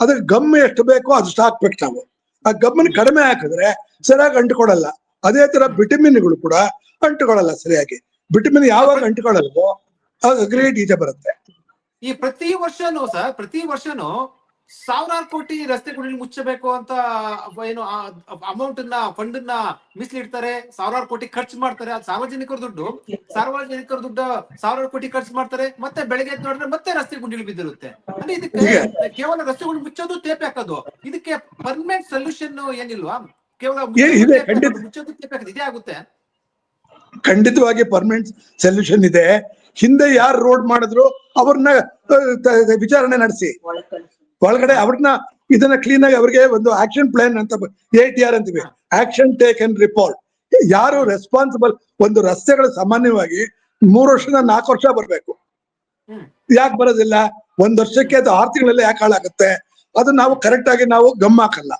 ಅದಕ್ಕೆ ಗಮ್ ಎಷ್ಟು ಬೇಕೋ ಅಷ್ಟು ಹಾಕ್ಬೇಕು ನಾವು. ಆ ಗಮ್ಮನ್ ಕಡಿಮೆ ಹಾಕಿದ್ರೆ ಸರಿಯಾಗಿ ಅಂಟ್ಕೊಳ್ಳಲ್ಲ. ಅದೇ ತರ ವಿಟಮಿನ್ಗಳು ಕೂಡ ಅಂಟ್ಕೊಳಲ್ಲ ಸರಿಯಾಗಿ. ವಿಟಮಿನ್ ಯಾವಾಗ ಅಂಟ್ಕೊಳ್ಳಲ್ವೋ ಆಗ ಗ್ರೇಟ್ ಈಜೆ ಬರುತ್ತೆ. ಈ ಪ್ರತಿ ವರ್ಷನೂ ಸರ್, ಪ್ರತಿ ವರ್ಷನೂ ಸಾವಿರಾರು ಕೋಟಿ ರಸ್ತೆಗಳಲ್ಲಿ ಮುಚ್ಚಬೇಕು ಅಂತ ಏನು ಅಮೌಂಟ್ನ ಫಂಡ್ನ ಮೀಸಲಿಡ್ತಾರೆ ಸಾವಿರಾರು ಕೋಟಿ ಖರ್ಚು ಮಾಡ್ತಾರೆ ಅದು ಸಾರ್ವಜನಿಕರ ದುಡ್ಡು ಸಾರ್ವಜನಿಕರ ದುಡ್ಡು ಸಾವಿರಾರು ಕೋಟಿ ಖರ್ಚು ಮಾಡ್ತಾರೆ ಮತ್ತೆ ಬೆಳಗ್ಗೆ ಎದ್ದು ನೋಡಿದ್ರೆ ಮತ್ತೆ ರಸ್ತೆ ಗುಂಡಿಲಿ ಬಿದ್ದಿರುತ್ತೆ. ಅಂದ್ರೆ ಇದಕ್ಕೆ ಕೇವಲ ರಸ್ತೆಗಳು ಮುಚ್ಚೋದು ತೇಪೆ ಹಾಕೋದು. ಇದಕ್ಕೆ ಪರ್ಮನೆಂಟ್ ಸೊಲ್ಯೂಷನ್ ಏನಿಲ್ವಾ? ಕೇವಲ ಮುಚ್ಚೋದು ತೇಪೆ ಹಾಕೋದು ಇದೇ ಆಗುತ್ತೆ. ಖಂಡಿತವಾಗಿ ಪರ್ಮನೆಂಟ್ ಸೊಲ್ಯೂಷನ್ ಇದೆ. ಹಿಂದೆ ಯಾರು ರೋಡ್ ಮಾಡಿದ್ರು ಅವ್ರನ್ನ ವಿಚಾರಣೆ ನಡೆಸಿ. ಒಳಗಡೆ ಅವ್ರನ್ನ ಇದನ್ನ ಕ್ಲೀನ್ ಆಗಿ ಅವ್ರಿಗೆ ಒಂದು ಆಕ್ಷನ್ ಪ್ಲಾನ್ ಅಂತ ಎ ಟಿ ಆರ್ ಅಂತೀವಿ. ಆಕ್ಷನ್ ಟೇಕ್ ಅಂಡ್ ರಿಪೋರ್ಟ್ ಯಾರು ರೆಸ್ಪಾನ್ಸಿಬಲ್ ಒಂದು ರಸ್ತೆಗಳು ಸಾಮಾನ್ಯವಾಗಿ ಮೂರು ವರ್ಷದ ನಾಲ್ಕು ವರ್ಷ ಬರ್ಬೇಕು. ಯಾಕೆ ಬರೋದಿಲ್ಲ? ಒಂದ್ ವರ್ಷಕ್ಕೆ ಅದು ಆರು ತಿಂಗಳಲ್ಲಿ ಯಾಕೆ ಹಾಳಾಗುತ್ತೆ? ಅದು ನಾವು ಕರೆಕ್ಟ್ ಆಗಿ ನಾವು ಗಮ್ ಹಾಕಲ್ಲ.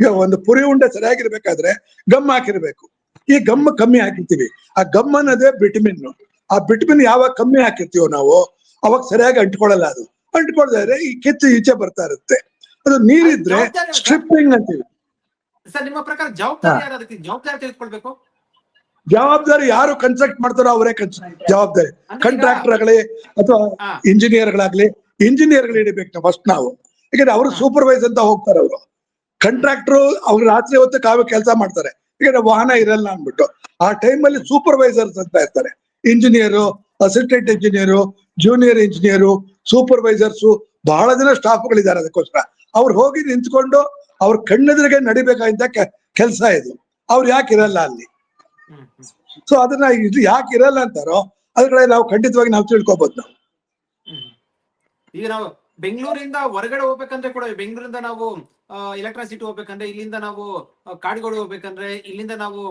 ಈಗ ಒಂದು ಪುರಿ ಉಂಡೆ ಸರಿಯಾಗಿರ್ಬೇಕಾದ್ರೆ ಗಮ್ ಹಾಕಿರ್ಬೇಕು. ಈ ಗಮ್ ಕಮ್ಮಿ ಹಾಕಿರ್ತೀವಿ. ಆ ಗಮ್ ಅನ್ನೋದೇ ಬಿಟಮಿನ್ ಆ ಬಿಟಮಿನ್ ಯಾವಾಗ ಕಮ್ಮಿ ಹಾಕಿರ್ತೀವೋ ನಾವು ಅವಾಗ ಸರಿಯಾಗಿ ಅಂಟ್ಕೊಳ್ಳಲ್ಲ ಅದು. ಅಂಟ್ಕೊಳ್ದಾದ್ರೆ ಈ ಕಿತ್ತು ಈಚೆ ಬರ್ತಾ ಇರುತ್ತೆ. ಅದು ನೀರಿದ್ರೆ? ಸ್ಟ್ರಿಪ್ಪಿಂಗ್ ಅಂತೀವಿ. ಸರ್ ನಿಮ್ಮ ಪ್ರಕಾರ ಜವಾಬ್ದಾರಿ ಜವಾಬ್ದಾರಿ ತೆಗೆದುಕೊಳ್ಬೇಕು ಜವಾಬ್ದಾರಿ ಯಾರು ಕನ್ಸ್ಟ್ರಕ್ಟ್ ಮಾಡ್ತಾರೋ ಅವರೇ ಜವಾಬ್ದಾರಿ. ಕಂಟ್ರಾಕ್ಟರ್ ಈಗ- ಕಾಂಟ್ರಾಕ್ಟರ್ ಆಗಲಿ ಅಥವಾ ಇಂಜಿನಿಯರ್ ಇಂಜಿನಿಯರ್ಗಳಾಗ್ಲಿ ಇಂಜಿನಿಯರ್ಗಳು ಹಿಡಿಬೇಕು ನಾವು ಫಸ್ಟ್ ನಾವು. ಯಾಕಂದ್ರೆ ಅವರು. ಸೂಪರ್ವೈಸ್ ಅಂತ ಹೋಗ್ತಾರೆ ಅವರು. ಕಾಂಟ್ರಾಕ್ಟರ್ ಅವ್ರು ರಾತ್ರಿ ಹೊತ್ತು ಕಾವೇ ಕೆಲಸ ಮಾಡ್ತಾರೆ. ಯಾಕಂದ್ರೆ ವಾಹನ ಇರಲ್ಲ ಅಂದ್ಬಿಟ್ಟು. ಆ ಟೈಮಲ್ಲಿ ಸೂಪರ್ವೈಸರ್ಸ್ ಅಂತ ಇರ್ತಾರೆ. Engineer assistant engineer junior engineer supervisors ಬಹಳ ಜನ ಸ್ಟಾಫ್ಗಳಿದ್ದಾರೆ ಅದಕ್ಕೋಸ್ಕರ. ಅವ್ರು ಹೋಗಿ ನಿಂತ್ಕೊಂಡು ಅವ್ರ ಕಣ್ಣೆದುರಿಗೆ ನಡಿಬೇಕಾದ ಕೆಲಸ ಇದು. ಅವ್ರು ಯಾಕೆ ಇರಲ್ಲ ಅಲ್ಲಿ? ಸೊ ಅದನ್ನ ಇದು ಯಾಕೆ ಇರಲ್ಲ ಅಂತಾರೋ ಅದ್ರ ನಾವು ಖಂಡಿತವಾಗಿ ನಾವು ತಿಳ್ಕೊಬಹುದು ನಾವು. ಈಗ ನಾವು ಬೆಂಗಳೂರಿಂದ ಹೊರಗಡೆ ಹೋಗ್ಬೇಕಂದ್ರೆ ಕೂಡ ಬೆಂಗಳೂರಿಂದ ನಾವು ಎಲೆಕ್ಟ್ರಿಸಿಟಿ ಹೋಗ್ಬೇಕಂದ್ರೆ ಇಲ್ಲಿಂದ ನಾವು ಕಾಡುಗಳು ಕಾಡುಗೋಡು ಹೋಗ್ಬೇಕಂದ್ರೆ ಇಲ್ಲಿಂದ ನಾವು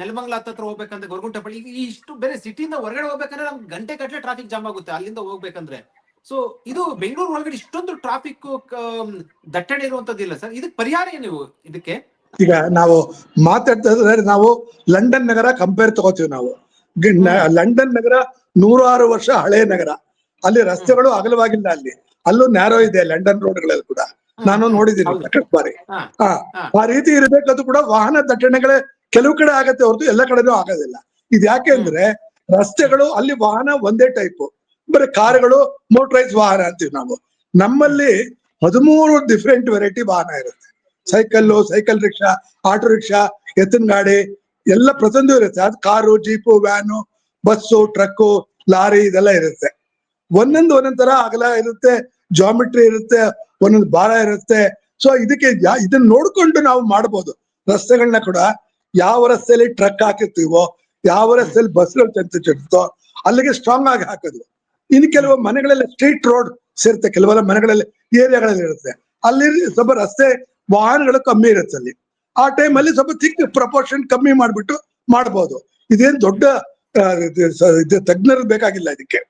ನೆಲಮಂಗ್ಲ ಹತ್ರ ಹೋಗ್ಬೇಕಂದ್ರೆ ಗೊರಗುಂಟಪಳ್ಳಿ ಈ ಇಷ್ಟು ಬೇರೆ ಸಿಟಿಯಿಂದ ಹೊರಗಡೆ ಹೋಗ್ಬೇಕಂದ್ರೆ ನಮ್ಗೆ ಗಂಟೆ ಗಟ್ಟಲೆ ಟ್ರಾಫಿಕ್ ಜಾಮ್ ಆಗುತ್ತೆ ಅಲ್ಲಿಂದ ಹೋಗ್ಬೇಕಂದ್ರೆ. ಸೊ ಇದು ಬೆಂಗಳೂರು ಒಳಗಡೆ ಇಷ್ಟೊಂದು ಟ್ರಾಫಿಕ್ ದಟ್ಟಣೆ ಇರುವಂತದ್ದಿಲ್ಲ ಸರ್. ಇದಕ್ಕೆ ಪರಿಹಾರ ಏನು ಇದಕ್ಕೆ? ಈಗ ನಾವು ಮಾತಾಡ್ತಾ ಇದ್ರೆ ನಾವು ಲಂಡನ್ ನಗರ ಕಂಪೇರ್ ತಗೋತೀವಿ ನಾವು. ಲಂಡನ್ ನಗರ ನೂರಾರು ವರ್ಷ ಹಳೆಯ ನಗರ. ಅಲ್ಲಿ ರಸ್ತೆಗಳು ಅಗಲವಾಗಿಲ್ಲ ಅಲ್ಲಿ. ಅಲ್ಲೂ ನ್ಯಾರೋ ಇದೆ ಲಂಡನ್ ರೋಡ್ಗಳಲ್ಲಿ ಕೂಡ. ನಾನು ನೋಡಿದ್ದೀನಿ. ಬಾರಿ. ಹಾ. ಆ ರೀತಿ ಇರಬೇಕಾದ್ರೂ ಕೂಡ ವಾಹನ ದಟ್ಟಣೆಗಳೇ ಕೆಲವು ಕಡೆ ಆಗತ್ತೆ ಹೊರತು ಎಲ್ಲ ಕಡೆನೂ ಆಗೋದಿಲ್ಲ. ಇದು ಯಾಕೆ ಅಂದ್ರೆ ರಸ್ತೆಗಳು ಅಲ್ಲಿ ವಾಹನ ಒಂದೇ ಟೈಪ್ ಬರೀ ಕಾರುಗಳು ಮೋಟರೈಸ್ ವಾಹನ ಅಂತೀವಿ ನಾವು. ನಮ್ಮಲ್ಲಿ ಹದಿಮೂರು ಡಿಫ್ರೆಂಟ್ ವೆರೈಟಿ ವಾಹನ ಇರುತ್ತೆ. Cycle cycle rickshaw auto rickshaw ಎತ್ತಿನ ಗಾಡಿ ಎಲ್ಲ ಪ್ರತಿಯೊಂದು ಇರುತ್ತೆ. ಅದು car jeep van bus truck lorry ಇದೆಲ್ಲ ಇರುತ್ತೆ. ಒಂದೊಂದು ಒಂದೊಂದ್ ತರ ಅಗಲ ಇರುತ್ತೆ ಜಾಮಿಟ್ರಿ ಇರುತ್ತೆ, ಒಂದೊಂದು ಭಾರ ಇರುತ್ತೆ. ಸೊ ಇದಕ್ಕೆ ಇದನ್ನ ನೋಡ್ಕೊಂಡು ನಾವು ಮಾಡ್ಬೋದು. ರಸ್ತೆಗಳನ್ನ ಕೂಡ ಯಾವ ರಸ್ತೆಯಲ್ಲಿ ಟ್ರಕ್ ಹಾಕಿರ್ತೀವೋ, ಯಾವ ರಸ್ತೆಯಲ್ಲಿ ಬಸ್ಗಳು ಚಂತಿರ್ತೋ ಅಲ್ಲಿಗೆ ಸ್ಟ್ರಾಂಗ್ ಆಗಿ ಹಾಕೋದು. ಇನ್ನು ಕೆಲವು ಮನೆಗಳಲ್ಲಿ ಸ್ಟ್ರೀಟ್ ರೋಡ್ ಸೇರುತ್ತೆ, ಕೆಲವೆಲ್ಲ ಮನೆಗಳಲ್ಲಿ ಏರಿಯಾಗಳಲ್ಲಿ ಇರುತ್ತೆ. ಅಲ್ಲಿ ಸ್ವಲ್ಪ ರಸ್ತೆ ವಾಹನಗಳು ಕಮ್ಮಿ ಇರುತ್ತೆ ಅಲ್ಲಿ. ಆ ಟೈಮ್ ಅಲ್ಲಿ ಸ್ವಲ್ಪ ತಿಕ್ ಪ್ರಪೋರ್ಷನ್ ಕಮ್ಮಿ ಮಾಡ್ಬಿಟ್ಟು ಮಾಡ್ಬೋದು. ಇದೇನು ದೊಡ್ಡ ತಜ್ಞರು ಬೇಕಾಗಿಲ್ಲ ಇದಕ್ಕೆ.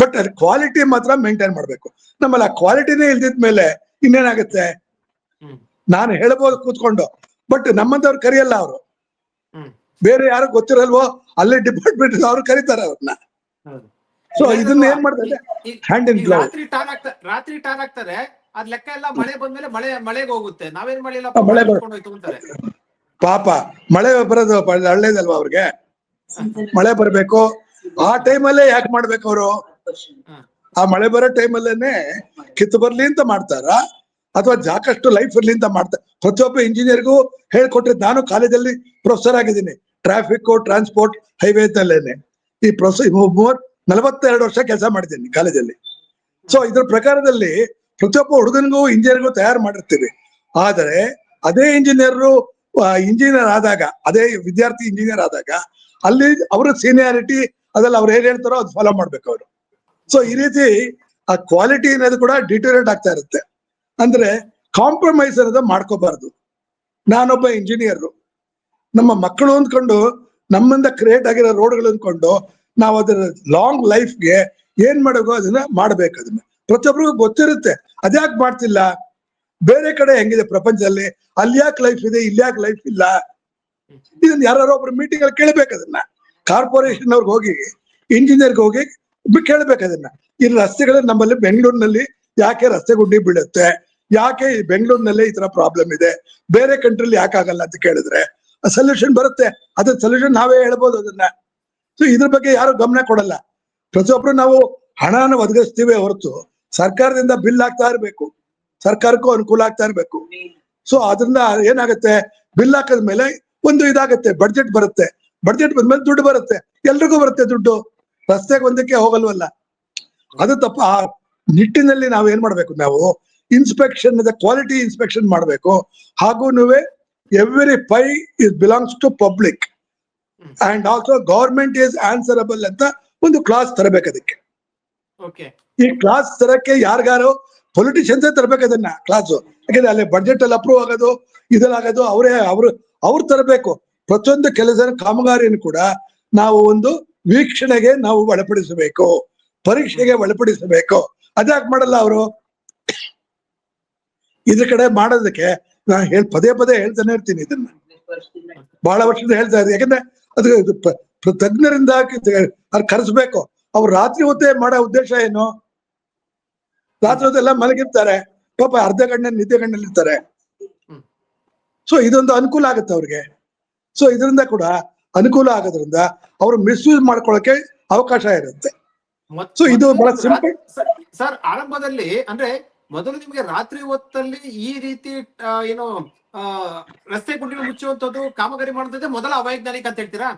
ಬಟ್ ಅದ್ ಕ್ವಾಲಿಟಿ ಮಾತ್ರ ಮೇಂಟೈನ್ ಮಾಡ್ಬೇಕು. ನಮ್ಮಲ್ಲಿ ಆ ಕ್ವಾಲಿಟಿನೇ ಇಲ್ದಿದ ಮೇಲೆ ಇನ್ನೇನಾಗುತ್ತೆ? ನಾನು ಹೇಳ್ಬೋದು ಕೂತ್ಕೊಂಡು. ಬಟ್ ನಮ್ಮಂತವ್ರು ಕರಿಯಲ್ಲ ಅವರು. ಬೇರೆ ಯಾರು ಗೊತ್ತಿರಲ್ವೋ ಅಲ್ಲೇ ಡಿಪಾರ್ಟ್ಮೆಂಟ್ ಅವ್ರು ಕರೀತಾರೆ ಅವ್ರನ್ನ. ಸೊ ಇದನ್ನ ಏನ್ ಮಾಡ್ತಾರೆ ಹ್ಯಾಂಡ್ ಇನ್ ಗ್ಲೌಸ್ ರಾತ್ರಿ ಟಾನ್ ಆಗ್ತಾರೆ ರಾತ್ರಿ ಟಾನ್ ಆಗ್ತಾರೆ ಅದ್ ಲೆಕ್ಕ ಎಲ್ಲ ಮಳೆ ಬಂದ್ಮೇಲೆ ಮಳೆ ಮಳೆಗೆ ಹೋಗುತ್ತೆ. ನಾವೇನ್ ಮಾಡಿಲ್ಲ ಮಳೆ ಬರ್ಕೊಂಡು ಹೋಯ್ತು ಅಂತಾರೆ. ಪಾಪ ಮಳೆ ಬರೋದು ಒಳ್ಳೇದಲ್ವಾ ಅವ್ರಿಗೆ? ಮಳೆ ಬರ್ಬೇಕು ಆ ಟೈಮಲ್ಲೇ ಯಾಕೆ ಮಾಡ್ಬೇಕು ಅವರು? ಆ ಮಳೆ ಬರೋ ಟೈಮಲ್ಲೇನೆ ಕಿತ್ತು ಬರ್ಲಿ ಅಂತ ಮಾಡ್ತಾರ, ಅಥವಾ ಸಾಕಷ್ಟು ಲೈಫ್ ಇರ್ಲಿ ಅಂತ ಮಾಡ್ತಾರೆ ಪ್ರತಿಯೊಬ್ಬ ಇಂಜಿನಿಯರ್ಗೂ ಹೇಳ್ಕೊಟ್ಟಿದ್ ನಾನು ಕಾಲೇಜಲ್ಲಿ ಪ್ರೊಫೆಸರ್ ಆಗಿದ್ದೀನಿ. ಟ್ರಾಫಿಕ್ ಟ್ರಾನ್ಸ್ಪೋರ್ಟ್ ಹೈವೇ ಅಲ್ಲೇನೆ ಈ ಪ್ರೊಫೆಸರ್ ಮೂವತ್ ನಲವತ್ತೆರಡು ವರ್ಷ ಕೆಲಸ ಮಾಡಿದ್ದೀನಿ ಕಾಲೇಜಲ್ಲಿ. ಸೊ ಇದ್ರ ಪ್ರಕಾರದಲ್ಲಿ ಪ್ರತಿಯೊಬ್ಬ ಹುಡುಗನಿಗೂ ಇಂಜಿನಿಯರ್ಗೂ ತಯಾರು ಮಾಡಿರ್ತೀವಿ. ಆದರೆ, ಅದೇ ಇಂಜಿನಿಯರ್ ಇಂಜಿನಿಯರ್ ಆದಾಗ, ಅದೇ ವಿದ್ಯಾರ್ಥಿ ಇಂಜಿನಿಯರ್ ಆದಾಗ, ಅಲ್ಲಿ ಅವರ ಸೀನಿಯಾರಿಟಿ ಅದೆಲ್ಲ ಅವ್ರು ಏನ್ ಹೇಳ್ತಾರೋ ಅದು ಫಾಲೋ ಮಾಡ್ಬೇಕು ಅವರು. ಸೊ ಈ ರೀತಿ ಆ ಕ್ವಾಲಿಟಿ ಅನ್ನೋದು ಕೂಡ ಡಿಟೋರೇಟ್ ಆಗ್ತಾ ಇರುತ್ತೆ. ಅಂದ್ರೆ ಕಾಂಪ್ರಮೈಸ್ ಅನ್ನೋದು ಮಾಡ್ಕೋಬಾರ್ದು. ನಾನೊಬ್ಬ ಇಂಜಿನಿಯರ್ ನಮ್ಮ ಮಕ್ಕಳು ಅಂದ್ಕೊಂಡು, ನಮ್ಮಿಂದ ಕ್ರಿಯೇಟ್ ಆಗಿರೋ ರೋಡ್ಗಳು ಅಂದ್ಕೊಂಡು, ನಾವು ಅದರ ಲಾಂಗ್ ಲೈಫ್ಗೆ ಏನ್ ಮಾಡಬೇಕು ಅದನ್ನ ಮಾಡ್ಬೇಕು ಅದನ್ನ. ಪ್ರತಿಯೊಬ್ಬರಿಗೂ ಗೊತ್ತಿರುತ್ತೆ, ಅದ್ಯಾಕೆ ಮಾಡ್ತಿಲ್ಲ? ಬೇರೆ ಕಡೆ ಹೆಂಗಿದೆ ಪ್ರಪಂಚದಲ್ಲಿ? ಅಲ್ಲಿ ಯಾಕೆ ಲೈಫ್ ಇದೆ, ಇಲ್ಲಿ ಯಾಕೆ ಲೈಫ್ ಇಲ್ಲ? ಇದನ್ನ ಯಾರೋ ಒಬ್ರು ಮೀಟಿಂಗ್ ಅಲ್ಲಿ ಕೇಳ್ಬೇಕು ಅದನ್ನ. ಕಾರ್ಪೊರೇಷನ್ ಅವ್ರಿಗೆ ಹೋಗಿ ಇಂಜಿನಿಯರ್ಗೆ ಹೋಗಿ ಕೇಳ್ಬೇಕು ಅದನ್ನ. ಈ ರಸ್ತೆಗಳು ನಮ್ಮಲ್ಲಿ ಬೆಂಗಳೂರಿನಲ್ಲಿ ಯಾಕೆ ರಸ್ತೆ ಗುಂಡಿ ಬೀಳುತ್ತೆ? ಯಾಕೆ ಈ ಬೆಂಗಳೂರಿನಲ್ಲೇ ಈ ತರ ಪ್ರಾಬ್ಲಮ್ ಇದೆ? ಬೇರೆ ಕಂಟ್ರಿಲಿ ಯಾಕೆ ಆಗಲ್ಲ ಅಂತ ಕೇಳಿದ್ರೆ ಸೊಲ್ಯೂಷನ್ ಬರುತ್ತೆ. ಅದ್ರ ಸೊಲ್ಯೂಷನ್ ನಾವೇ ಹೇಳ್ಬೋದು ಅದನ್ನ. ಸೊ ಇದ್ರ ಬಗ್ಗೆ ಯಾರು ಗಮನ ಕೊಡಲ್ಲ. ಪ್ರತಿಯೊಬ್ರು ನಾವು ಹಣನ ಒದಗಿಸ್ತೀವಿ ಹೊರತು. ಸರ್ಕಾರದಿಂದ ಬಿಲ್ ಆಗ್ತಾ ಇರ್ಬೇಕು. ಸರ್ಕಾರಕ್ಕೂ ಅನುಕೂಲ ಆಗ್ತಾ ಇರ್ಬೇಕು. ಸೊ ಅದರಿಂದ ಏನಾಗುತ್ತೆ? ಬಿಲ್ ಹಾಕದ ಮೇಲೆ ಒಂದು ಇದಾಗುತ್ತೆ ಬಡ್ಜೆಟ್ ಬರುತ್ತೆ. ಬಡ್ಜೆಟ್ ಬಂದ್ಮೇಲೆ ದುಡ್ಡು ಬರುತ್ತೆ. ಎಲ್ರಿಗೂ ಬರುತ್ತೆ ದುಡ್ಡು. ರಸ್ತೆಗೆ ಒಂದಕ್ಕೆ ಹೋಗಲ್ವಲ್ಲ? ಅದು ತಪ್ಪ. ಆ ನಿಟ್ಟಿನಲ್ಲಿ ನಾವು ಏನ್ ಮಾಡ್ಬೇಕು ನಾವು? ಇನ್ಸ್ಪೆಕ್ಷನ್ ಕ್ವಾಲಿಟಿ ಇನ್ಸ್ಪೆಕ್ಷನ್ ಮಾಡ್ಬೇಕು. ಹಾಗೂ every pie is belongs to public and also government is answerable ಅಂತ ಒಂದು ಕ್ಲಾಸ್ ತರಬೇಕು ಅದಕ್ಕೆ. ಓಕೆ ಈ ಕ್ಲಾಸ್ ತರಕ್ಕೆ ಯಾರಿಗಾರು ಪೊಲಿಟಿಷಿಯನ್ಸ್ ತರಬೇಕು ಅದನ್ನ ಕ್ಲಾಸ್ ಯಾಕಂದ್ರೆ ಅಲ್ಲಿ ಬಡ್ಜೆಟ್ ಅಲ್ಲಿ ಅಪ್ರೂವ್ ಆಗೋದು ಇದಲ್ಲಾಗೋದು ಅವರೇ ಅವರು ಅವ್ರು ತರಬೇಕು. ಪ್ರತಿಯೊಂದು ಕೆಲಸದ ಕಾಮಗಾರಿಯನ್ನು ಕೂಡ ನಾವು ಒಂದು ವೀಕ್ಷಣೆಗೆ ನಾವು ಒಳಪಡಿಸಬೇಕು. ಪರೀಕ್ಷೆಗೆ ಒಳಪಡಿಸಬೇಕು. ಅದ್ಯಾಕೆ ಮಾಡಲ್ಲ ಅವರು? ಇದ್ರ ಕಡೆ ಮಾಡೋದಕ್ಕೆ ನಾನು ಹೇಳ್ ಪದೇ ಪದೇ ಹೇಳ್ತಾನೆ ಇರ್ತೀನಿ ಇದನ್ನ. ಬಹಳ ವರ್ಷದಿಂದ ಹೇಳ್ತಾ ಇದ್ದೀನಿ. ಯಾಕಂದ್ರೆ ಅದು ತಜ್ಞರಿಂದ ಅವ್ರು ಕರೆಸ್ಬೇಕು. ಅವ್ರು ರಾತ್ರಿ ಹೊತ್ತೇ ಮಾಡೋ ಉದ್ದೇಶ ಏನು? ರಾತ್ರಿ ಹೊತ್ತೆಲ್ಲ ಮಲಗಿರ್ತಾರೆ. ಪಾಪ ಅರ್ಧ ಗಂಟೆ ನಿದ್ದೆ ಗಂಟೆಲಿ ಇರ್ತಾರೆ. ಹ್ಮ್. ಸೊ ಇದೊಂದು ಅನುಕೂಲ ಆಗುತ್ತೆ ಅವ್ರಿಗೆ. ಸೊ ಇದರಿಂದ ಕೂಡ ಅನುಕೂಲ ಆಗೋದ್ರಿಂದ ಅವರು ಮಿಸ್ಯೂಸ್ ಮಾಡ್ಕೊಳಕ್ಕೆ ಅವಕಾಶ ಇರುತ್ತೆ. ಸೊ ಇದು ಬಹಳ ಸಿಂಪಲ್ ಸರ್- ಆರಂಭದಲ್ಲಿ ಅಂದ್ರೆ ಮೊದಲು ನಿಮಗೆ ರಾತ್ರಿ ಹೊತ್ತಲ್ಲಿ ಈ ರೀತಿ ಏನು ರಸ್ತೆ ಗುಂಡಿ ಮುಚ್ಚುವಂತದ್ದು ಕಾಮಗಾರಿ ಮಾಡುವಂತದ್ದೇ ಮೊದಲ ಅವೈಜ್ಞಾನಿಕ ಅಂತ ಹೇಳ್ತೀರಾ?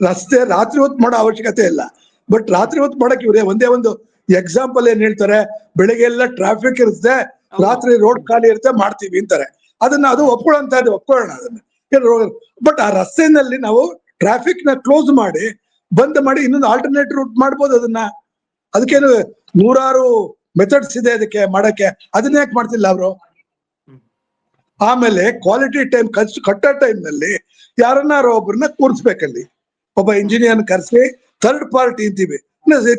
ರಸ್ತೆ ರಾತ್ರಿ ಹೊತ್ತು ಮಾಡೋ ಅವಶ್ಯಕತೆ ಇಲ್ಲ. ಬಟ್ ರಾತ್ರಿ ಹೊತ್ತು ಮಾಡಕ್ ಇವ್ರೆ ಒಂದೇ ಒಂದು ಎಕ್ಸಾಂಪಲ್ ಏನ್ ಹೇಳ್ತಾರೆ? ಬೆಳಿಗ್ಗೆ ಎಲ್ಲ ಟ್ರಾಫಿಕ್ ಇರುತ್ತೆ ರಾತ್ರಿ ರೋಡ್ ಖಾಲಿ ಇರುತ್ತೆ ಮಾಡ್ತೀವಿ ಅಂತಾರೆ. ಅದನ್ನ ಅದು ಒಪ್ಕೊಳ್ಳೋಂತ ಒಪ್ಪಿಕೊಳ್ಳೋಣ ಒಪ್ಕೊಳ್ಳೋಣ ಅದನ್ನ. ಬಟ್ ಆ ರಸ್ತೆನಲ್ಲಿ ನಾವು ಟ್ರಾಫಿಕ್ನ ಕ್ಲೋಸ್ ಮಾಡಿ ಬಂದ್ ಮಾಡಿ ಇನ್ನೊಂದು ಆಲ್ಟರ್ನೇಟ್ ರೂಟ್ ಮಾಡ್ಬೋದು ಅದನ್ನ. ಅದಕ್ಕೇನು ನೂರಾರು ಮೆಥಡ್ಸ್ ಇದೆ ಅದಕ್ಕೆ ಮಾಡಕ್ಕೆ. ಅದನ್ನ ಯಾಕೆ ಮಾಡ್ತಿಲ್ಲ ಅವರು? ಆಮೇಲೆ ಕ್ವಾಲಿಟಿ ಟೈಮ್ ಖರ್ಚು ಕಟ್ಟೋ ಟೈಮ್ನಲ್ಲಿ ಯಾರನ್ನಾರು ಒಬ್ಬರನ್ನ ಕೂರಿಸ್ಬೇಕಲ್ಲಿ. ಒಬ್ಬ ಇಂಜಿನಿಯರ್ ಕರೆಸಿ ಥರ್ಡ್ ಪಾರ್ಟಿ ಅಂತೀವಿ.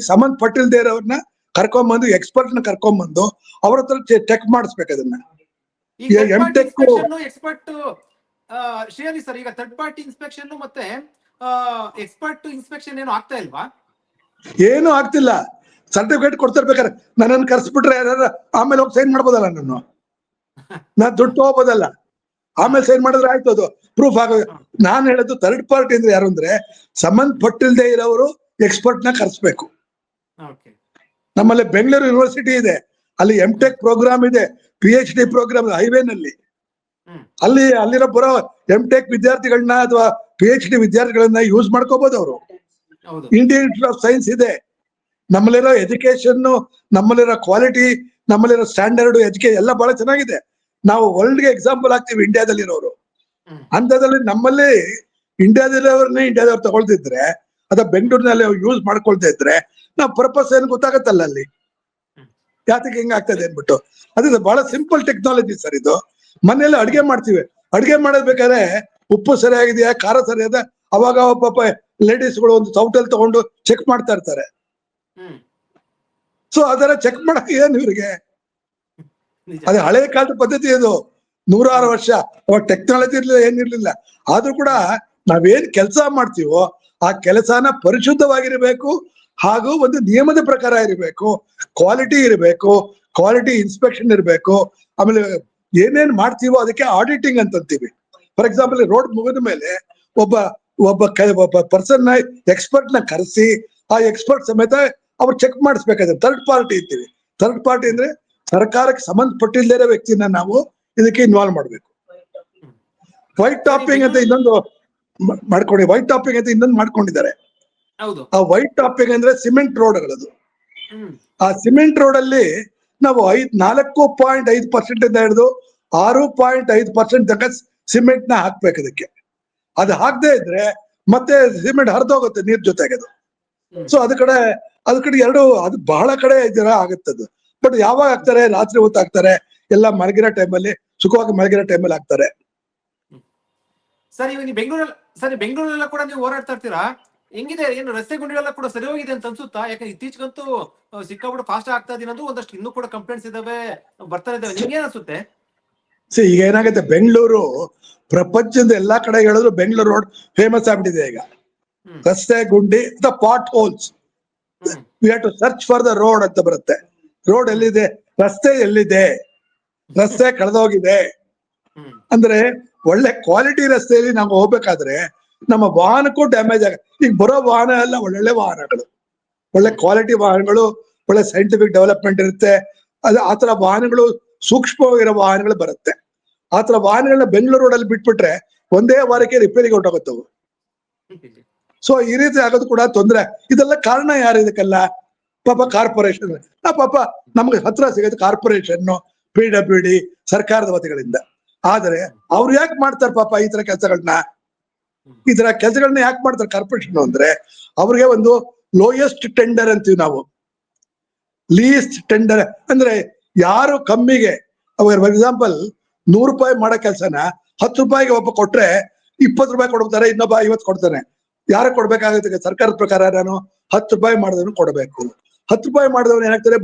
ಸಂಬಂಧ ಪಟ್ಟಿಲ್ದೇ ಇರೋರ್ನ ಕರ್ಕೊಂಬಂದು ಎಕ್ಸ್ಪರ್ಟ್ನ ಕರ್ಕೊಂಬಂದು ಅವ್ರ ಹತ್ರ ಚೆಕ್ ಮಾಡಿಸ್ಬೇಕು ಅದನ್ನ. ಎಂ ಟೆಕ್ ಶ್ರೇಯಲಿ ಸರ್ ಈಗ ಥರ್ಡ್ ಪಾರ್ಟಿ ಇನ್ಸ್ಪೆಕ್ಷನ್ ಮತ್ತೆ ಎಕ್ಸ್ಪರ್ಟ್ ಇನ್ಸ್ಪೆಕ್ಷನ್ ಏನು ಆಗ್ತಾ ಇಲ್ವಾ? ಏನು ಆಗ್ತಿಲ್ಲ. ಸರ್ಟಿಫಿಕೇಟ್ ಕೊಡ್ತಿರ್ಬೇಕಾರೆ ನನ್ನನ್ನು ಕರ್ಸ್ಬಿಟ್ರೆ ಯಾರು ಆಮೇಲೆ ಹೋಗಿ ಸೈನ್ ಮಾಡ್ಬೋದಲ್ಲ ನಾನು? ನಾನ್ ದುಡ್ಡು ಹೋಗ್ಬೋದಲ್ಲ ಆಮೇಲೆ ಸೈನ್ ಮಾಡಿದ್ರೆ ಆಯ್ತು ಅದು. ಪ್ರೂಫ್ ಆಗ ನಾನು ಹೇಳೋದು ಥರ್ಡ್ ಪಾರ್ಟಿ ಅಂದ್ರೆ ಯಾರು ಅಂದ್ರೆ ಸಂಬಂಧಪಟ್ಟಿಲ್ದೇ ಇರೋರು ಎಕ್ಸ್ಪರ್ಟ್ನ ಕರೆಸ್ಬೇಕು. ಓಕೆ ನಮ್ಮಲ್ಲಿ ಬೆಂಗಳೂರು ಯೂನಿವರ್ಸಿಟಿ ಇದೆ. ಅಲ್ಲಿ ಎಂ ಟೆಕ್ ಪ್ರೋಗ್ರಾಮ್ ಇದೆ. ಪಿ ಎಚ್ ಡಿ ಪ್ರೋಗ್ರಾಮ್ ಹೈವೇನಲ್ಲಿ. ಅಲ್ಲಿ ಅಲ್ಲಿರೋ ಬರೋ ಎಂ ಟೆಕ್ ವಿದ್ಯಾರ್ಥಿಗಳನ್ನ ಅಥವಾ ಪಿ ಎಚ್ ಡಿ ವಿದ್ಯಾರ್ಥಿಗಳನ್ನ ಯೂಸ್ ಮಾಡ್ಕೋಬಹುದು ಅವರು. ಇಂಡಿಯನ್ ಇನ್ಸ್ಟಿಟ್ಯೂಟ್ ಆಫ್ ಸೈನ್ಸ್ ಇದೆ. ನಮ್ಮಲ್ಲಿರೋ ಎಜುಕೇಶನ್ ನಮ್ಮಲ್ಲಿರೋ ಕ್ವಾಲಿಟಿ ನಮ್ಮಲ್ಲಿರೋ ಸ್ಟ್ಯಾಂಡರ್ಡ್ ಎಜುಕೇಶನ್ ಎಲ್ಲ ಬಹಳ ಚೆನ್ನಾಗಿದೆ. ನಾವು ವರ್ಲ್ಡ್ಗೆ ಎಕ್ಸಾಂಪಲ್ ಆಗ್ತೀವಿ ಇಂಡಿಯಾದಲ್ಲಿರೋರು ಅಂತದಲ್ಲಿ ನಮ್ಮಲ್ಲಿ ಇಂಡಿಯಾದಲ್ಲಿರೋರ್ನೇ ಇಂಡಿಯಾದವ್ರು ತಗೊಳ್ತಿದ್ರೆ ಅಥವಾ ಬೆಂಗಳೂರಿನಲ್ಲಿ ಯೂಸ್ ಮಾಡ್ಕೊಳ್ತಾ ಇದ್ರೆ ನಾವು ಪರ್ಪಸ್ ಏನು ಗೊತ್ತಾಗತ್ತಲ್ಲ ಅಲ್ಲಿ. ಯಾತಕ್ಕೆ ಹಿಂಗ ಆಗ್ತದೆ ಅನ್ಬಿಟ್ಟು ಅದೇ ಬಹಳ ಸಿಂಪಲ್ ಟೆಕ್ನಾಲಜಿ ಸರ್ ಇದು. ಮನೆಯಲ್ಲಿ ಅಡಿಗೆ ಮಾಡ್ತೀವಿ. ಅಡಿಗೆ ಮಾಡೋದ್ಬೇಕಾದ್ರೆ ಉಪ್ಪು ಸರಿಯಾಗಿದೆಯಾ ಖಾರ ಸರಿಯಾದ? ಅವಾಗ ಪಾಪ ಲೇಡೀಸ್ಗಳು ಒಂದು ಸೌಟಲ್ಲಿ ತಗೊಂಡು ಚೆಕ್ ಮಾಡ್ತಾ ಇರ್ತಾರೆ. ಸೊ ಅದರ ಚೆಕ್ ಮಾಡಕ್ ಏನು ಇವ್ರಿಗೆ? ಅದೇ ಅದು ಹಳೆ ಕಾಲದ ಪದ್ಧತಿ ಅದು ನೂರಾರು ವರ್ಷ. ಅವಾಗ ಟೆಕ್ನಾಲಜಿ ಇರ್ಲಿಲ್ಲ ಏನಿರ್ಲಿಲ್ಲ ಆದ್ರೂ ಕೂಡ ನಾವೇನ್ ಕೆಲಸ ಮಾಡ್ತೀವೋ ಆ ಕೆಲಸನ ಪರಿಶುದ್ಧವಾಗಿರ್ಬೇಕು ಹಾಗೂ ಒಂದು ನಿಯಮದ ಪ್ರಕಾರ ಇರಬೇಕು. ಕ್ವಾಲಿಟಿ ಇರಬೇಕು ಕ್ವಾಲಿಟಿ ಇನ್ಸ್ಪೆಕ್ಷನ್ ಇರಬೇಕು. ಆಮೇಲೆ ಏನೇನ್ ಮಾಡ್ತೀವೋ ಅದಕ್ಕೆ ಆಡಿಟಿಂಗ್ ಅಂತ ಅಂತೀವಿ. ಫಾರ್ ಎಕ್ಸಾಂಪಲ್ ರೋಡ್ ಮುಗಿದ ಮೇಲೆ ಒಬ್ಬ ಒಬ್ಬ ಒಬ್ಬ ಪರ್ಸನ್ನ ಎಕ್ಸ್ಪರ್ಟ್ನ ಕರೆಸಿ ಆ ಎಕ್ಸ್ಪರ್ಟ್ ಸಮೇತ ಅವ್ರು ಚೆಕ್ ಮಾಡಿಸ್ಬೇಕಾದ್ರೆ ಥರ್ಡ್ ಪಾರ್ಟಿ ಇರ್ತೀವಿ ಥರ್ಡ್ ಪಾರ್ಟಿ ಅಂದ್ರೆ ಸರ್ಕಾರಕ್ಕೆ ಸಂಬಂಧಪಟ್ಟಿಲ್ಲದೆ ಇರೋ ವ್ಯಕ್ತಿನ ನಾವು ಇದಕ್ಕೆ ಇನ್ವಾಲ್ವ್ ಮಾಡ್ಬೇಕು. ವೈಟ್ ಟಾಪಿಂಗ್ ಅಂತ ಇನ್ನೊಂದು ಮಾಡ್ಕೊಂಡಿ ವೈಟ್ ಟಾಪಿಂಗ್ ಅಂತ ಇನ್ನೊಂದು ಮಾಡ್ಕೊಂಡಿದ್ದಾರೆ. ಹೌದು. ಆ ವೈಟ್ ಟಾಪಿಂಗ್ ಅಂದ್ರೆ ಸಿಮೆಂಟ್ ರೋಡ್ಗಳದು ಆ ಸಿಮೆಂಟ್ ರೋಡ್ ಅಲ್ಲಿ ನಾವು ಐದ್, ನಾಲ್ಕು ಪಾಯಿಂಟ್ ಐದು ಪರ್ಸೆಂಟ್ ಇಂದ ಹಿಡಿದು ಆರು ಪಾಯಿಂಟ್ ಐದು ಪರ್ಸೆಂಟ್ ತನಕ ಸಿಮೆಂಟ್ನ ಹಾಕ್ಬೇಕು ಅದಕ್ಕೆ ಅದು ಹಾಕದೇ ಇದ್ರೆ ಮತ್ತೆ ಸಿಮೆಂಟ್ ಹರಿದೋಗುತ್ತೆ ನೀರ್ ಜೊತೆಗೆ ಅದು. ಸೊ ಅದ ಕಡೆ, ಅದ್ ಕಡೆ ಎರಡು, ಅದು ಬಹಳ ಕಡೆ ಇದರ ಅದು ಬಟ್ ಯಾವಾಗ ಹಾಕ್ತಾರೆ? ರಾತ್ರಿ ಹೊತ್ತು ಹಾಕ್ತಾರೆ. ಎಲ್ಲ ಮಲಗಿರೋ ಟೈಮಲ್ಲಿ ಸುಖವಾಗಿ ಮಲಗಿರೋ ಟೈಮಲ್ಲಿ ಹಾಕ್ತಾರೆ. ಸರ್, ಇವಾಗ ನೀವು ಬೆಂಗಳೂರಲ್ಲಿ, ಸರಿ ಬೆಂಗಳೂರಲ್ಲ ಕೂಡ ನೀವು ಹೋರಾಡ್ತಾ ಇರ್ತೀರಾ? ಹೆಂಗಿದೆ? ಏನು ರಸ್ತೆ ಗುಂಡಿಗಳೆಲ್ಲ ಕೂಡ ಸರಿ ಹೋಗಿದೆ ಅಂತ ಅನ್ಸುತ್ತಾ? ಯಾಕಂದ್ರೆ ಇತ್ತೀಚೆಗಂತೂ ಸಿಕ್ಕಾಬಿಟ್ಟು ಫಾಸ್ಟ್ ಆಗ್ತಾ ಇದೆ ಅನ್ನೋದು ಒಂದಷ್ಟು ಇನ್ನೂ ಕೂಡ ಕಂಪ್ಲೇಂಟ್ಸ್ ಇದಾವೆ ಬರ್ತಾ ಇದಾವೆ. ನಿಮ್ಗೆ ಅನ್ಸುತ್ತೆ? ಸಿ ಈಗ ಏನಾಗುತ್ತೆ ಬೆಂಗಳೂರು ಪ್ರಪಂಚದ ಎಲ್ಲಾ ಕಡೆ ಹೇಳಿದ್ರು ಬೆಂಗಳೂರು ರೋಡ್ ಫೇಮಸ್ ಆಗ್ಬಿಟ್ಟಿದೆ ಈಗ. ರಸ್ತೆ ಗುಂಡಿ the potholes to search for the road ಅಂತ ಬರುತ್ತೆ. ರೋಡ್ ಎಲ್ಲಿದೆ? ರಸ್ತೆ ಎಲ್ಲಿದೆ? ರಸ್ತೆ ಕಳೆದೋಗಿದೆ. ಅಂದ್ರೆ ಒಳ್ಳೆ ಕ್ವಾಲಿಟಿ ರಸ್ತೆಯಲ್ಲಿ ನಾವು ಹೋಗ್ಬೇಕಾದ್ರೆ ನಮ್ಮ ವಾಹನಕ್ಕೂ ಡ್ಯಾಮೇಜ್ ಆಗ ಈಗ ಬರೋ ವಾಹನ ಎಲ್ಲ ಒಳ್ಳೊಳ್ಳೆ ವಾಹನಗಳು. ಒಳ್ಳೆ ಕ್ವಾಲಿಟಿ ವಾಹನಗಳು, ಒಳ್ಳೆ ಸೈಂಟಿಫಿಕ್ ಡೆವಲಪ್ಮೆಂಟ್ ಇರುತ್ತೆ. ಅದು ತರ ವಾಹನಗಳು ಸೂಕ್ಷ್ಮವಾಗಿರೋ ವಾಹನಗಳು ಬರುತ್ತೆ. ತರ ವಾಹನಗಳನ್ನ ಬೆಂಗಳೂರು ರೋಡಲ್ಲಿ ಬಿಟ್ಬಿಟ್ರೆ ಒಂದೇ ವಾರಕ್ಕೆ ರಿಪೇರಿಗೆ ಹೊಟ್ಟೋಗುತ್ತವು ಸೊ ಈ ರೀತಿ ಆಗೋದು ಕೂಡ ತೊಂದರೆ. ಇದೆಲ್ಲ ಕಾರಣ ಯಾರು ಇದಕ್ಕೆಲ್ಲ? ಪಾಪ ಕಾರ್ಪೊರೇಷನ್ ನಾ ಪಾಪ ನಮ್ಗೆ ಹತ್ರ ಸಿಗೋದು ಕಾರ್ಪೊರೇಷನ್ ಪಿ ಡಬ್ಲ್ಯೂ ಡಿ ಸರ್ಕಾರದ ವತಿಗಳಿಂದ. ಆದ್ರೆ ಅವ್ರು ಯಾಕೆ ಮಾಡ್ತಾರೆ ಪಾಪ ಈ ತರ ಕೆಲಸಗಳನ್ನ ಈ ತರ ಕೆಲಸಗಳನ್ನ ಯಾಕೆ ಮಾಡ್ತಾರೆ ಕಾರ್ಪೊರೇಷನ್ ಅಂದ್ರೆ ಅವ್ರಿಗೆ ಒಂದು ಲೋಯೆಸ್ಟ್ ಟೆಂಡರ್ ಅಂತೀವಿ ನಾವು. ಲೀಸ್ಟ್ ಟೆಂಡರ್ ಅಂದ್ರೆ ಯಾರು ಕಮ್ಮಿಗೆ ಫಾರ್ ಎಕ್ಸಾಂಪಲ್ ನೂರು ರೂಪಾಯಿ ಮಾಡೋ ಕೆಲಸನ ಹತ್ತು ರೂಪಾಯಿಗೆ ಒಬ್ಬ ಕೊಟ್ರೆ ಇಪ್ಪತ್ತು ರೂಪಾಯಿ ಕೊಡ್ತಾರೆ, ಇನ್ನೊಬ್ಬ ಐವತ್ತು ಕೊಡ್ತಾನೆ. ಯಾರು ಕೊಡ್ಬೇಕಾಗುತ್ತೆ ಸರ್ಕಾರದ ಪ್ರಕಾರ ನಾನು ಹತ್ತು ರೂಪಾಯಿ ಮಾಡಿದವನು ಕೊಡಬೇಕು. ಹತ್ತು ರೂಪಾಯಿ ಮಾಡಿದವನು ಏನಾಗ್ತಾರೆ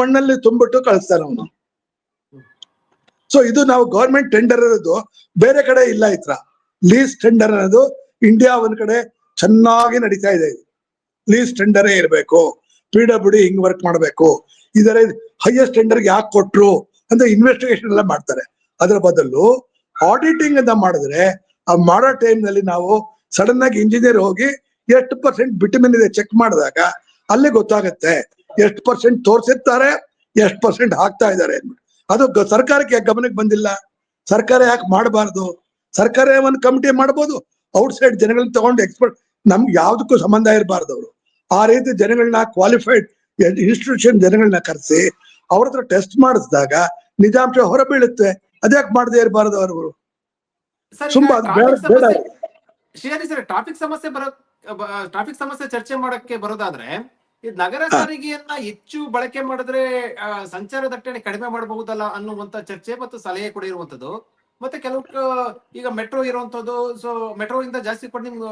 ಮಣ್ಣಲ್ಲಿ ತುಂಬಿಟ್ಟು ಕಳಿಸ್ತಾನೆ ಅವನು. ಸೊ ಇದು ನಾವು ಗೌರ್ಮೆಂಟ್ ಟೆಂಡರ್ ಇರೋದು ಬೇರೆ ಕಡೆ ಇಲ್ಲ ಈ ತರ. ಲೀಸ್ ಟೆಂಡರ್ ಅನ್ನೋದು ಇಂಡಿಯಾ ಒಂದ್ ಕಡೆ ಚೆನ್ನಾಗಿ ನಡೀತಾ ಇದೆ ಲೀಸ್ ಟೆಂಡರೇ ಇರಬೇಕು. ಪಿ ಡಬ್ಲ್ಯೂ ಹಿಂಗ್ ವರ್ಕ್ ಮಾಡಬೇಕು. ಇದರ ಹೈಯೆಸ್ಟ್ ಟೆಂಡರ್ ಯಾಕೆ ಕೊಟ್ರು ಅಂತ ಇನ್ವೆಸ್ಟಿಗೇಷನ್ ಎಲ್ಲ ಮಾಡ್ತಾರೆ. ಅದರ ಬದಲು ಆಡಿಟಿಂಗ್ ಅಂತ ಮಾಡಿದ್ರೆ ಆ ಮಾಡೋ ಟೈಮ್ನಲ್ಲಿ ನಾವು ಸಡನ್ ಆಗಿ ಇಂಜಿನಿಯರ್ ಹೋಗಿ ಎಷ್ಟು ಪರ್ಸೆಂಟ್ ಬಿಟಮಿನ್ ಇದೆ ಚೆಕ್ ಮಾಡಿದಾಗ ಅಲ್ಲೇ ಗೊತ್ತಾಗುತ್ತೆ. ಎಷ್ಟು ಪರ್ಸೆಂಟ್ ತೋರಿಸಿರ್ತಾರೆ, ಎಷ್ಟು ಪರ್ಸೆಂಟ್ ಹಾಕ್ತಾ ಇದ್ದಾರೆ ಅದು ಸರ್ಕಾರಕ್ಕೆ ಗಮನಕ್ಕೆ ಬಂದಿಲ್ಲ? ಸರ್ಕಾರ ಯಾಕೆ ಮಾಡಬಾರ್ದು? ಸರ್ಕಾರ ಒಂದು ಕಮಿಟಿ ಮಾಡ್ಬೋದು ಔಟ್ ಸೈಡ್ ಜನಗಳನ್ನ ತಗೊಂಡು ಎಕ್ಸ್ಪರ್ಟ್ ನಮ್ಗೆ ಯಾವ್ದಕ್ಕೂ ಸಂಬಂಧ ಇರಬಾರ್ದು ಅವರು. ಆ ರೀತಿ ಜನಗಳನ್ನ ಕ್ವಾಲಿಫೈಡ್ ಇನ್ಸ್ಟಿಟ್ಯೂಷನ್ ಜನಗಳನ್ನ ಕರೆಸಿ ಅವ್ರ ಹತ್ರ ಟೆಸ್ಟ್ ಮಾಡಿಸಿದಾಗ ನಿಜಾಂಶ ಹೊರಬೀಳುತ್ತೆ ಅದ್ಯಾಕೆ ಮಾಡದೇ ಇರಬಾರ್ದು ಅವರು. ತುಂಬಾ ಸರ್ ಟ್ರಾಫಿಕ್ ಸಮಸ್ಯೆ ಬರೋ ಟ್ರಾಫಿಕ್ ಸಮಸ್ಯೆ ಚರ್ಚೆ ಮಾಡಕ್ಕೆ ಬರೋದಾದ್ರೆ ನಗರ. ಸಾರಿಗೆಯನ್ನ ಹೆಚ್ಚು ಬಳಕೆ ಮಾಡಿದ್ರೆ ಸಂಚಾರ ದಟ್ಟಣೆ ಕಡಿಮೆ ಮಾಡಬಹುದಲ್ಲ ಅನ್ನುವಂತ ಚರ್ಚೆ ಮತ್ತು ಸಲಹೆ ಕೂಡ ಇರುವಂತದ್ದು. ಮತ್ತೆ ಕೆಲವು ಈಗ ಮೆಟ್ರೋ ಇರುವಂತದ್ದು ಸೊ ಮೆಟ್ರೋ ಇಂದ ಜಾಸ್ತಿ ಕೂಡ ನಿಮ್ಗೆ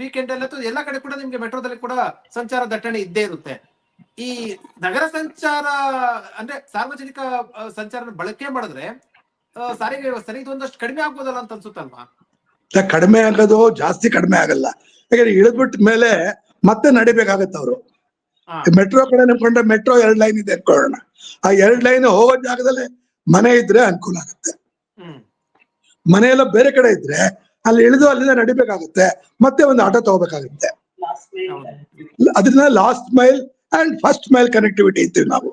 ವೀಕೆಂಡ್ ಎಲ್ಲ ಎಲ್ಲಾ ಕಡೆ ಕೂಡ ನಿಮ್ಗೆ ಮೆಟ್ರೋದಲ್ಲಿ ಕೂಡ ಸಂಚಾರ ದಟ್ಟಣೆ ಇದ್ದೇ ಇರುತ್ತೆ. ಈ ನಗರ ಸಂಚಾರ ಅಂದ್ರೆ ಸಾರ್ವಜನಿಕ ಸಂಚಾರ ಬಳಕೆ ಮಾಡಿದ್ರೆ ಸಾರಿಗೆ ವ್ಯವಸ್ಥೆ ಇದೊಂದಷ್ಟು ಕಡಿಮೆ ಆಗ್ಬೋದಲ್ಲ ಅಂತ ಅನ್ಸುತ್ತಲ್ವಾ? ಕಡಿಮೆ ಆಗೋದು ಜಾಸ್ತಿ ಕಡಿಮೆ ಆಗಲ್ಲ. ಯಾಕಂದ್ರೆ ಇಳಿದ್ಬಿಟ್ಟ ಮೇಲೆ ಮತ್ತೆ ನಡಿಬೇಕಾಗತ್ತೆ ಅವರು. ಮೆಟ್ರೋ ಕಡೆ ನಿಮ್ಕೊಂಡ್ರೆ ಮೆಟ್ರೋ ಎರಡ್ ಲೈನ್ ಇದೆ ಅನ್ಕೊಳ್ಳೋಣ. ಆ ಎರಡ್ ಲೈನ್ ಹೋಗೋ ಜಾಗದಲ್ಲಿ ಮನೆ ಇದ್ರೆ ಅನುಕೂಲ ಆಗುತ್ತೆ. ಹ್ಮ್ ಮನೆ ಎಲ್ಲ ಬೇರೆ ಕಡೆ ಇದ್ರೆ ಅಲ್ಲಿ ಇಳಿದು ಅಲ್ಲಿಂದ ನಡಿಬೇಕಾಗುತ್ತೆ. ಮತ್ತೆ ಒಂದು ಆಟೋ ತಗೋಬೇಕಾಗುತ್ತೆ. ಅದರಿಂದ ಅದನ್ನ last mile and first mile connectivity ಇದ್ದೀವಿ ನಾವು.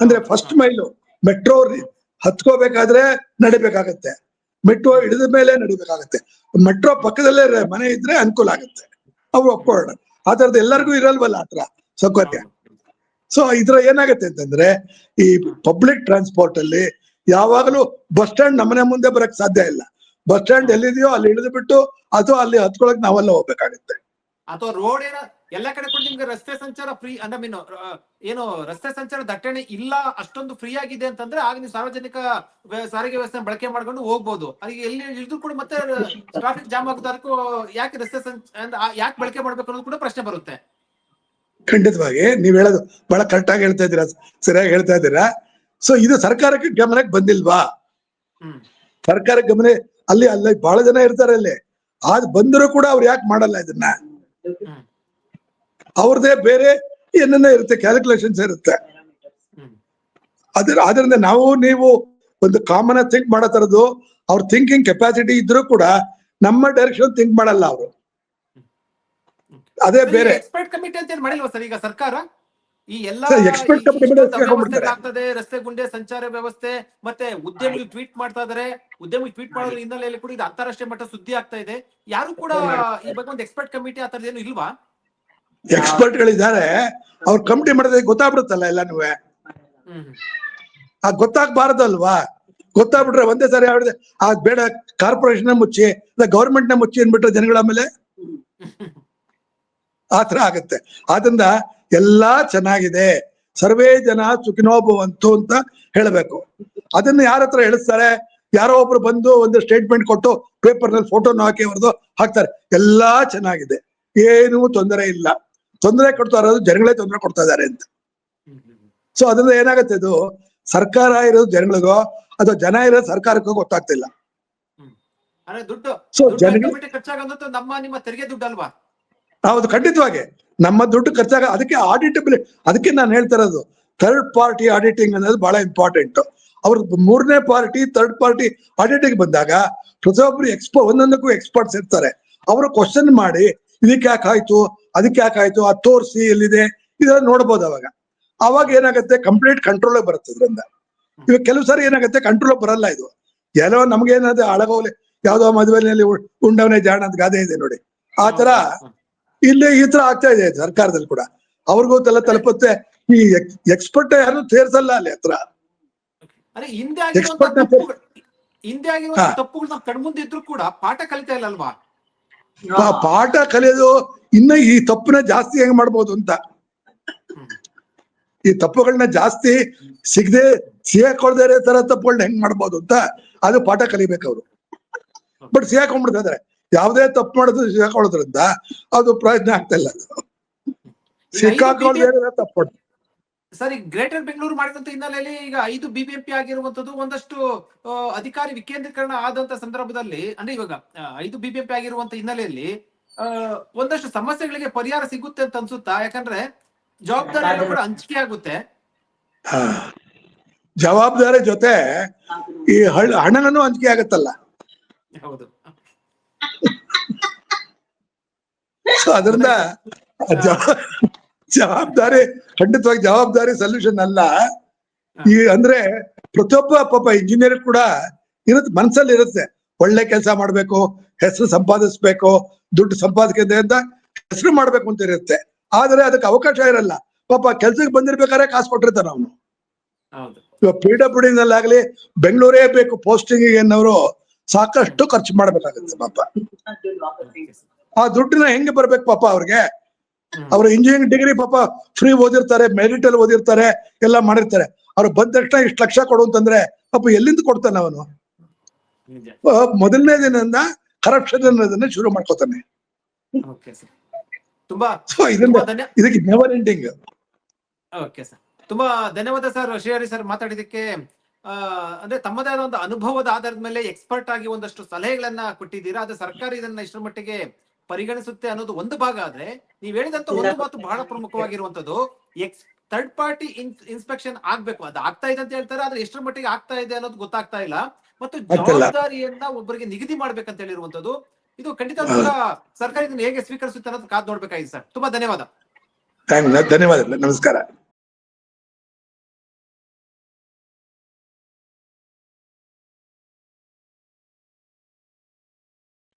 ಅಂದ್ರೆ ಫಸ್ಟ್ ಮೈಲು ಮೆಟ್ರೋ ಹತ್ಕೋಬೇಕಾದ್ರೆ ನಡಿಬೇಕಾಗತ್ತೆ. ಮೆಟ್ರೋ ಇಳಿದ ಮೇಲೆ ನಡಿಬೇಕಾಗತ್ತೆ. ಮೆಟ್ರೋ ಪಕ್ಕದಲ್ಲೇ ಮನೆ ಇದ್ರೆ ಅನುಕೂಲ ಆಗುತ್ತೆ. ಅವ್ರು ಒಪ್ಕೊಳ್ಳೋಣ. ಆ ತರದ ಎಲ್ಲರಿಗೂ ಇರಲ್ವಲ್ಲ ಆತರ ಸೌಕರ್ಯ. ಸೊ ಇದ್ರ ಏನಾಗುತ್ತೆ ಅಂತಂದ್ರೆ ಈ ಪಬ್ಲಿಕ್ ಟ್ರಾನ್ಸ್ಪೋರ್ಟ್ ಅಲ್ಲಿ ಯಾವಾಗಲೂ ಬಸ್ ಸ್ಟ್ಯಾಂಡ್ ನಮ್ಮನೆ ಮುಂದೆ ಬರಕ್ ಸಾಧ್ಯ ಇಲ್ಲ. ಬಸ್ ಸ್ಟ್ಯಾಂಡ್ ಎಲ್ಲಿದೆಯೋ ಅಲ್ಲಿ ಇಳಿದು ಬಿಟ್ಟು ಅಥವಾ ಅಲ್ಲಿ ಹತ್ಕೊಳಕ್ ನಾವೆಲ್ಲ ಹೋಗ್ಬೇಕಾಗುತ್ತೆ. ಅಥವಾ ರೋಡ್ ಏನ ಎಲ್ಲ ಕಡೆ ಕೂಡ ನಿಮ್ಗೆ ರಸ್ತೆ ಸಂಚಾರ ಫ್ರೀ ಅಂದ್ರೆ ಮೀನು ಏನು ರಸ್ತೆ ಸಂಚಾರ ದಟ್ಟಣೆ ಇಲ್ಲ ಅಷ್ಟೊಂದು ಫ್ರೀ ಆಗಿದೆ ಅಂತಂದ್ರೆ ಆಗ ನೀವು ಸಾರ್ವಜನಿಕ ಸಾರಿಗೆ ವ್ಯವಸ್ಥೆ ಬಳಕೆ ಮಾಡ್ಕೊಂಡು ಹೋಗ್ಬೋದು. ಅಲ್ಲಿ ಎಲ್ಲಿ ಇಳಿದ್ರು ಕೂಡ ಮತ್ತೆ ಟ್ರಾಫಿಕ್ ಜಾಮ್ ಆಗೋದಕ್ಕೂ ಯಾಕೆ ರಸ್ತೆ ಯಾಕೆ ಬಳಕೆ ಮಾಡ್ಬೇಕು ಅನ್ನೋದು ಕೂಡ ಪ್ರಶ್ನೆ ಬರುತ್ತೆ. ಖಂಡಿತವಾಗಿ ನೀವ್ ಹೇಳೋದು ಬಹಳ ಕರೆಕ್ಟ್ ಆಗಿ ಹೇಳ್ತಾ ಇದ್ದೀರಾ ಸರಿಯಾಗಿ ಹೇಳ್ತಾ ಇದ್ದೀರಾ. ಸೊ ಇದು ಸರ್ಕಾರಕ್ಕೆ ಗಮನಕ್ಕೆ ಬಂದಿಲ್ವಾ? ಸರ್ಕಾರ ಗಮನ ಅಲ್ಲಿ ಅಲ್ಲಿ ಬಹಳ ಜನ ಇರ್ತಾರೆ ಅಲ್ಲಿ. ಆದ್ ಬಂದರೂ ಕೂಡ ಅವ್ರು ಯಾಕೆ ಮಾಡಲ್ಲ ಇದನ್ನ? ಅವ್ರದೇ ಬೇರೆ ಏನೇನೋ ಇರುತ್ತೆ ಕ್ಯಾಲ್ಕುಲೇಷನ್ಸ್ ಇರುತ್ತೆ. ಅದ್ರ ಅದರಿಂದ ನಾವು ನೀವು ಒಂದು ಕಾಮನ್ ಥಿಂಕ್ ಮಾಡೋ ತರದ್ದು ಅವ್ರ ಥಿಂಕಿಂಗ್ ಕೆಪಾಸಿಟಿ ಇದ್ರೂ ಕೂಡ ನಮ್ಮ ಡೈರೆಕ್ಷನ್ ಥಿಂಕ್ ಮಾಡಲ್ಲ ಅವರು. ಅದೇ ಬೇರೆ. ಎಕ್ಸ್ಪರ್ಟ್ ಕಮಿಟಿ ಅಂತ ಏನ್ ಮಾಡಿಲ್ವಾ ಸರ್ ಈಗ ಸರ್ಕಾರ? ಈ ಎಲ್ಲಾ. ಆಗ್ತದೆ ರಸ್ತೆ ಗುಂಡೆ ಸಂಚಾರ ವ್ಯವಸ್ಥೆ ಮತ್ತೆ ಉದ್ಯಮಿಗಳು ಟ್ವೀಟ್ ಮಾಡ್ತಾ ಇದಾರೆ. ಉದ್ಯಮಿಗಳು ಟ್ವೀಟ್ ಮಾಡೋದ್ರ ಹಿನ್ನೆಲೆಯಲ್ಲಿ ಕೂಡ ಇದು ಅಂತಾರಾಷ್ಟ್ರೀಯ ಮಟ್ಟ ಸುದ್ದಿ ಆಗ್ತಾ ಇದೆ. ಯಾರು ಕೂಡ ಈ ಬಗ್ಗೆ ಒಂದು ಎಕ್ಸ್ಪರ್ಟ್ ಕಮಿಟಿ ಆ ಏನು ಇಲ್ವಾ? ಎಕ್ಸ್ಪರ್ಟ್ ಗಳಿದ್ದಾರೆ ಅವ್ರ ಕಮಿಟಿ ಮಾಡಿದ್ರೆ ಗೊತ್ತಾಗ್ಬಿಡುತ್ತಲ್ಲ ಎಲ್ಲ ಹ್ಮ್ ಆ ಗೊತ್ತಾಗ್ಬಾರ್ದಲ್ವಾ? ಗೊತ್ತಾಗ್ಬಿಟ್ರೆ ಒಂದೇ ಸಾರಿ ಆಡಿದೆ ಆ ಬೇಡ ಕಾರ್ಪೊರೇಷನ್ ಮುಚ್ಚಿ ಗವರ್ಮೆಂಟ್ನ ಮುಚ್ಚಿ ಅಂದ್ಬಿಟ್ರೆ ಜನಗಳ ಮೇಲೆ ಆತರ ಆಗುತ್ತೆ. ಆದ್ರಿಂದ ಎಲ್ಲಾ ಚೆನ್ನಾಗಿದೆ. ಸರ್ವೇ ಜನ ಸುಖಿನೋಭವಂತು ಅಂತ ಹೇಳಬೇಕು. ಅದನ್ನ ಯಾರ ಹತ್ರ ಹೇಳಿಸ್ತಾರೆ? ಯಾರೋ ಒಬ್ರು ಬಂದು ಒಂದು ಸ್ಟೇಟ್ಮೆಂಟ್ ಕೊಟ್ಟು ಪೇಪರ್ನಲ್ಲಿ ಫೋಟೋನ ಹಾಕಿ ಅವ್ರದ್ದು ಹಾಕ್ತಾರೆ. ಎಲ್ಲಾ ಚೆನ್ನಾಗಿದೆ. ಏನೂ ತೊಂದರೆ ಇಲ್ಲ. ತೊಂದರೆ ಕೊಡ್ತಾ ಇರೋದು ಜನಗಳೇ ತೊಂದರೆ ಕೊಡ್ತಾ ಇದ್ದಾರೆ ಅಂತ. ಸೊ ಅದರಿಂದ ಏನಾಗುತ್ತೆ ಇದು? ಸರ್ಕಾರ ಇರೋದು ಜನಗಳಿಗೋ ಅಥವಾ ಜನ ಇರೋದು ಸರ್ಕಾರಕ್ಕೂ ಗೊತ್ತಾಗ್ತಿಲ್ಲ. ಸೊ ನಮ್ಮ ನಿಮ್ಮ ತೆರಿಗೆ ದುಡ್ಡು ಅಲ್ವಾ ಹೌದು ಖಂಡಿತವಾಗಿ. ನಮ್ಮ ದುಡ್ಡು ಖರ್ಚಾಗ ಅದಕ್ಕೆ ಆಡಿಟಬಲ್ ಅದಕ್ಕೆ ನಾನು ಹೇಳ್ತಾ ಇರೋದು ಥರ್ಡ್ ಪಾರ್ಟಿ ಆಡಿಟಿಂಗ್ ಅನ್ನೋದು ಬಹಳ ಇಂಪಾರ್ಟೆಂಟ್ ಅವ್ರ ಮೂರನೇ ಪಾರ್ಟಿ ಥರ್ಡ್ ಪಾರ್ಟಿ ಆಡಿಟಿಂಗ್ ಬಂದಾಗ ಪ್ರತಿಯೊಬ್ರು ಎಕ್ಸ್ಪರ್ಟ್ ಒಂದೊಂದಕ್ಕೂ ಎಕ್ಸ್ಪರ್ಟ್ಸ್ ಇರ್ತಾರೆ. ಅವರು ಕ್ವಶನ್ ಮಾಡಿ, ಇದಕ್ಕೆ ಯಾಕೆ ಆಯ್ತು? ಅದಕ್ಕೆ ಯಾಕೆ ಆಯ್ತು? ಅದು ತೋರಿಸಿ ಎಲ್ಲಿದೆ? ಇದೆಲ್ಲ ನೋಡ್ಬೋದು ಅವಾಗ. ಅವಾಗ ಏನಾಗುತ್ತೆ? ಕಂಪ್ಲೀಟ್ ಕಂಟ್ರೋಲ್ ಬರುತ್ತೆ ಇದರಿಂದ. ಇವಾಗ ಕೆಲವು ಸಾರಿ ಏನಾಗುತ್ತೆ? ಕಂಟ್ರೋಲ್ ಬರಲ್ಲ ಇದು. ಎಲ್ಲೋ ನಮ್ಗೆ ಏನಾದ್ರೆ ಅಳಗೋಲೆ ಯಾವ್ದೋ ಮದುವೆನಲ್ಲಿ ಉಂಡವನೇ ಜಾಣ ಅಂತ ಗಾದೆ ಇದೆ ನೋಡಿ. ಆ ತರ ಇಲ್ಲಿ ಈ ತರ ಆಗ್ತಾ ಇದೆ ಸರ್ಕಾರದಲ್ಲಿ ಕೂಡ. ಅವ್ರಿಗೂ ತಲೆ ತಲುಪುತ್ತೆ. ಈ ಎಕ್ಸ್ಪರ್ಟ್ ಯಾರು ಸೇರ್ಸಲ್ಲ ಅಲ್ಲಿ ಹತ್ರ. ಹಿಂದೆ ತಪ್ಪುಗಳು ನಾವು ಕಣ್ಮುಂದೆ ಇದ್ರು ಕೂಡ ಪಾಠ ಕಲಿತಾ ಇಲ್ಲ ಅಲ್ವಾ ಪಾ- ಪಾಠ ಕಲಿಯೋದು ಇನ್ನ ಈ ತಪ್ಪನ್ನ ಜಾಸ್ತಿ ಹೆಂಗ್ ಮಾಡ್ಬೋದು ಅಂತ. ಈ ತಪ್ಪುಗಳನ್ನ ಜಾಸ್ತಿ ಸಿಗದೆ ಸಿಗಾಕೊಳ್ದೇ ತರ ತಪ್ಪುಗಳನ್ನ ಹೆಂಗ್ ಮಾಡ್ಬೋದು ಅಂತ. ಅದು ಪಾಠ ಕಲಿಬೇಕು ಅವರು ಬಟ್ ಸಿಗಾಕೊಂಡ್ಬಿಡ್ತಾ ಇದಾರೆ ಯಾವ್ದೇ ತಪ್ಪು ಮಾಡೋದು ಸಿಕ್ಕಾಕೊಳ್ಳೋದ್ರಿಂದ ಅದು ಪ್ರಯತ್ನ ಆಗ್ತಾ ಇಲ್ಲ. ಸಿಕ್ಕಾಕೊಳ್ಳೋದೇ ತಪ್ಪು. ಸರ್ ಈಗ ಗ್ರೇಟರ್ ಬೆಂಗಳೂರು ಮಾಡಿದಂತ ಹಿನ್ನೆಲೆಯಲ್ಲಿ ಈಗ ಐದು ಬಿಬಿಎಂಪಿ ಆಗಿರುವಂತದ್ದು ಒಂದಷ್ಟು ಅಧಿಕಾರಿ ವಿಕೇಂದ್ರೀಕರಣ ಆದಂತ ಸಂದರ್ಭದಲ್ಲಿ ಅಂದ್ರೆ ಇವಾಗ ಐದು ಬಿಬಿಎಂಪಿ ಆಗಿರುವಂತ ಹಿನ್ನೆಲೆಯಲ್ಲಿ ಒಂದಷ್ಟು ಸಮಸ್ಯೆಗಳಿಗೆ ಪರಿಹಾರ ಸಿಗುತ್ತೆ ಅಂತ ಅನ್ಸುತ್ತಾ? ಯಾಕಂದ್ರೆ ಜವಾಬ್ದಾರಿ ಕೂಡ ಹಂಚಿಕೆ ಆಗುತ್ತೆ. ಜವಾಬ್ದಾರಿ ಜೊತೆ ಈ ಹಣ ಹಣನೂ ಹಂಚಿಕೆ ಆಗುತ್ತಲ್ಲ. ಹೌದು. ಸೊ ಅದರಿಂದ ಜವ- ಜವಾಬ್ದಾರಿ ಖಂಡಿತವಾಗಿ ಜವಾಬ್ದಾರಿ ಸೊಲ್ಯೂಷನ್ ಅಲ್ಲ. ಈ ಅಂದ್ರೆ ಪ್ರತಿಯೊಬ್ಬ ಪಾಪ ಇಂಜಿನಿಯರ್ ಕೂಡ ಇರುತ್ತೆ ಮನ್ಸಲ್ಲಿ ಇರುತ್ತೆ. ಒಳ್ಳೆ ಕೆಲಸ ಮಾಡ್ಬೇಕು ಹೆಸರು ಸಂಪಾದಿಸ್ಬೇಕು ದುಡ್ಡು ಅಂತ ಹೆಸರು ಮಾಡ್ಬೇಕು ಅಂತ ಇರುತ್ತೆ. ಆದ್ರೆ ಅದಕ್ಕೆ ಅವಕಾಶ ಇರಲ್ಲ. ಪಾಪ ಕೆಲ್ಸಕ್ಕೆ ಬಂದಿರ್ಬೇಕಾದ್ರೆ ಕಾಸು ಕೊಟ್ಟಿರ್ತಾನೆ ಅವನು. ಇವಾಗ ಪಿ ಡಬ್ಲ್ಯೂ ಡಿನಲ್ಲಾಗ್ಲಿ ಬೆಂಗಳೂರೇ ಬೇಕು ಪೋಸ್ಟಿಂಗ್ ಅನ್ನೋರು ಸಾಕಷ್ಟು ಖರ್ಚು ಮಾಡ್ಬೇಕಾಗತ್ತೆ ಪಾಪ. ಆ ದುಡ್ಡಿನ ಹೆಂಗೆ ಬರ್ಬೇಕು ಪಾಪ ಅವ್ರಿಗೆ. ಅವ್ರ ಇಂಜಿನಿಯರಿಂಗ್ ಡಿಗ್ರಿ ಪಾಪ ಫ್ರೀ ಓದಿರ್ತಾರೆ ಮೆರಿಟ್ ಅಲ್ಲಿ ಓದಿರ್ತಾರೆ ಎಲ್ಲ ಮಾಡಿರ್ತಾರೆ. ಅವ್ರು ಬಂದ ತಕ್ಷಣ ಇಷ್ಟು ಲಕ್ಷ ಕೊಡು ಅಂತಂದ್ರೆ ಪಾಪ ಎಲ್ಲಿಂದ ಕೊಡ್ತಾನೆ ಅವನು? ಮೊದಲನೇ ದಿನದಿಂದ ಕರಪ್ಷನ್ ಅನ್ನೋದನ್ನ ಶುರು ಮಾಡ್ಕೋತಾನೆ. ಇದಕ್ಕೆ ನೆವರ್ ಎಂಡಿಂಗ್ ಓಕೆ ಸರ್ ತುಂಬಾ ಧನ್ಯವಾದ ಸರ್ ಶ್ರೀಹರಿ ಸರ್ ಮಾತಾಡಿದಕ್ಕೆ ಅಂದ್ರೆ ತಮ್ಮದೇ ಆದ ಒಂದು ಅನುಭವದ ಆಧಾರದ ಮೇಲೆ ಎಕ್ಸ್ಪರ್ಟ್ ಆಗಿ ಒಂದಷ್ಟು ಸಲಹೆಗಳನ್ನ ಕೊಟ್ಟಿದ್ದೀರಾ? ಅದು ಸರ್ಕಾರ ಇದನ್ನ ಇಷ್ಟರ ಮಟ್ಟಿಗೆ ಪರಿಗಣಿಸುತ್ತೆ ಅನ್ನೋದು ಒಂದು ಭಾಗ ಆದ್ರೆ ನೀವ್ ಹೇಳಿದಂತ ಒಂದು ಮಾತು ಬಹಳ ಪ್ರಮುಖವಾಗಿರುವಂತದ್ದು. ಎಕ್ಸ್ ಥರ್ಡ್ ಪಾರ್ಟಿ ಇನ್ಸ್ಪೆಕ್ಷನ್ ಆಗ್ಬೇಕು. ಅದು ಆಗ್ತಾ ಇದೆ ಅಂತ ಹೇಳ್ತಾರೆ ಆದ್ರೆ ಎಷ್ಟರ ಮಟ್ಟಿಗೆ ಆಗ್ತಾ ಇದೆ ಅನ್ನೋದು ಗೊತ್ತಾಗ್ತಾ ಇಲ್ಲ. ಮತ್ತು. ಜವಾಬ್ದಾರಿಯನ್ನ ಒಬ್ಬರಿಗೆ ನಿಗದಿ ಮಾಡ್ಬೇಕಂತ ಹೇಳಿರುವಂತದ್ದು ಇದು ಖಂಡಿತ ಸರ್ಕಾರ ಇದನ್ನ ಹೇಗೆ ಸ್ವೀಕರಿಸುತ್ತೆ ಅನ್ನೋದು ಕಾದ್ ನೋಡ್ಬೇಕಾಗಿದೆ ಸರ್. ತುಂಬಾ ಧನ್ಯವಾದ. ಧನ್ಯವಾದಗಳು ನಮಸ್ಕಾರ.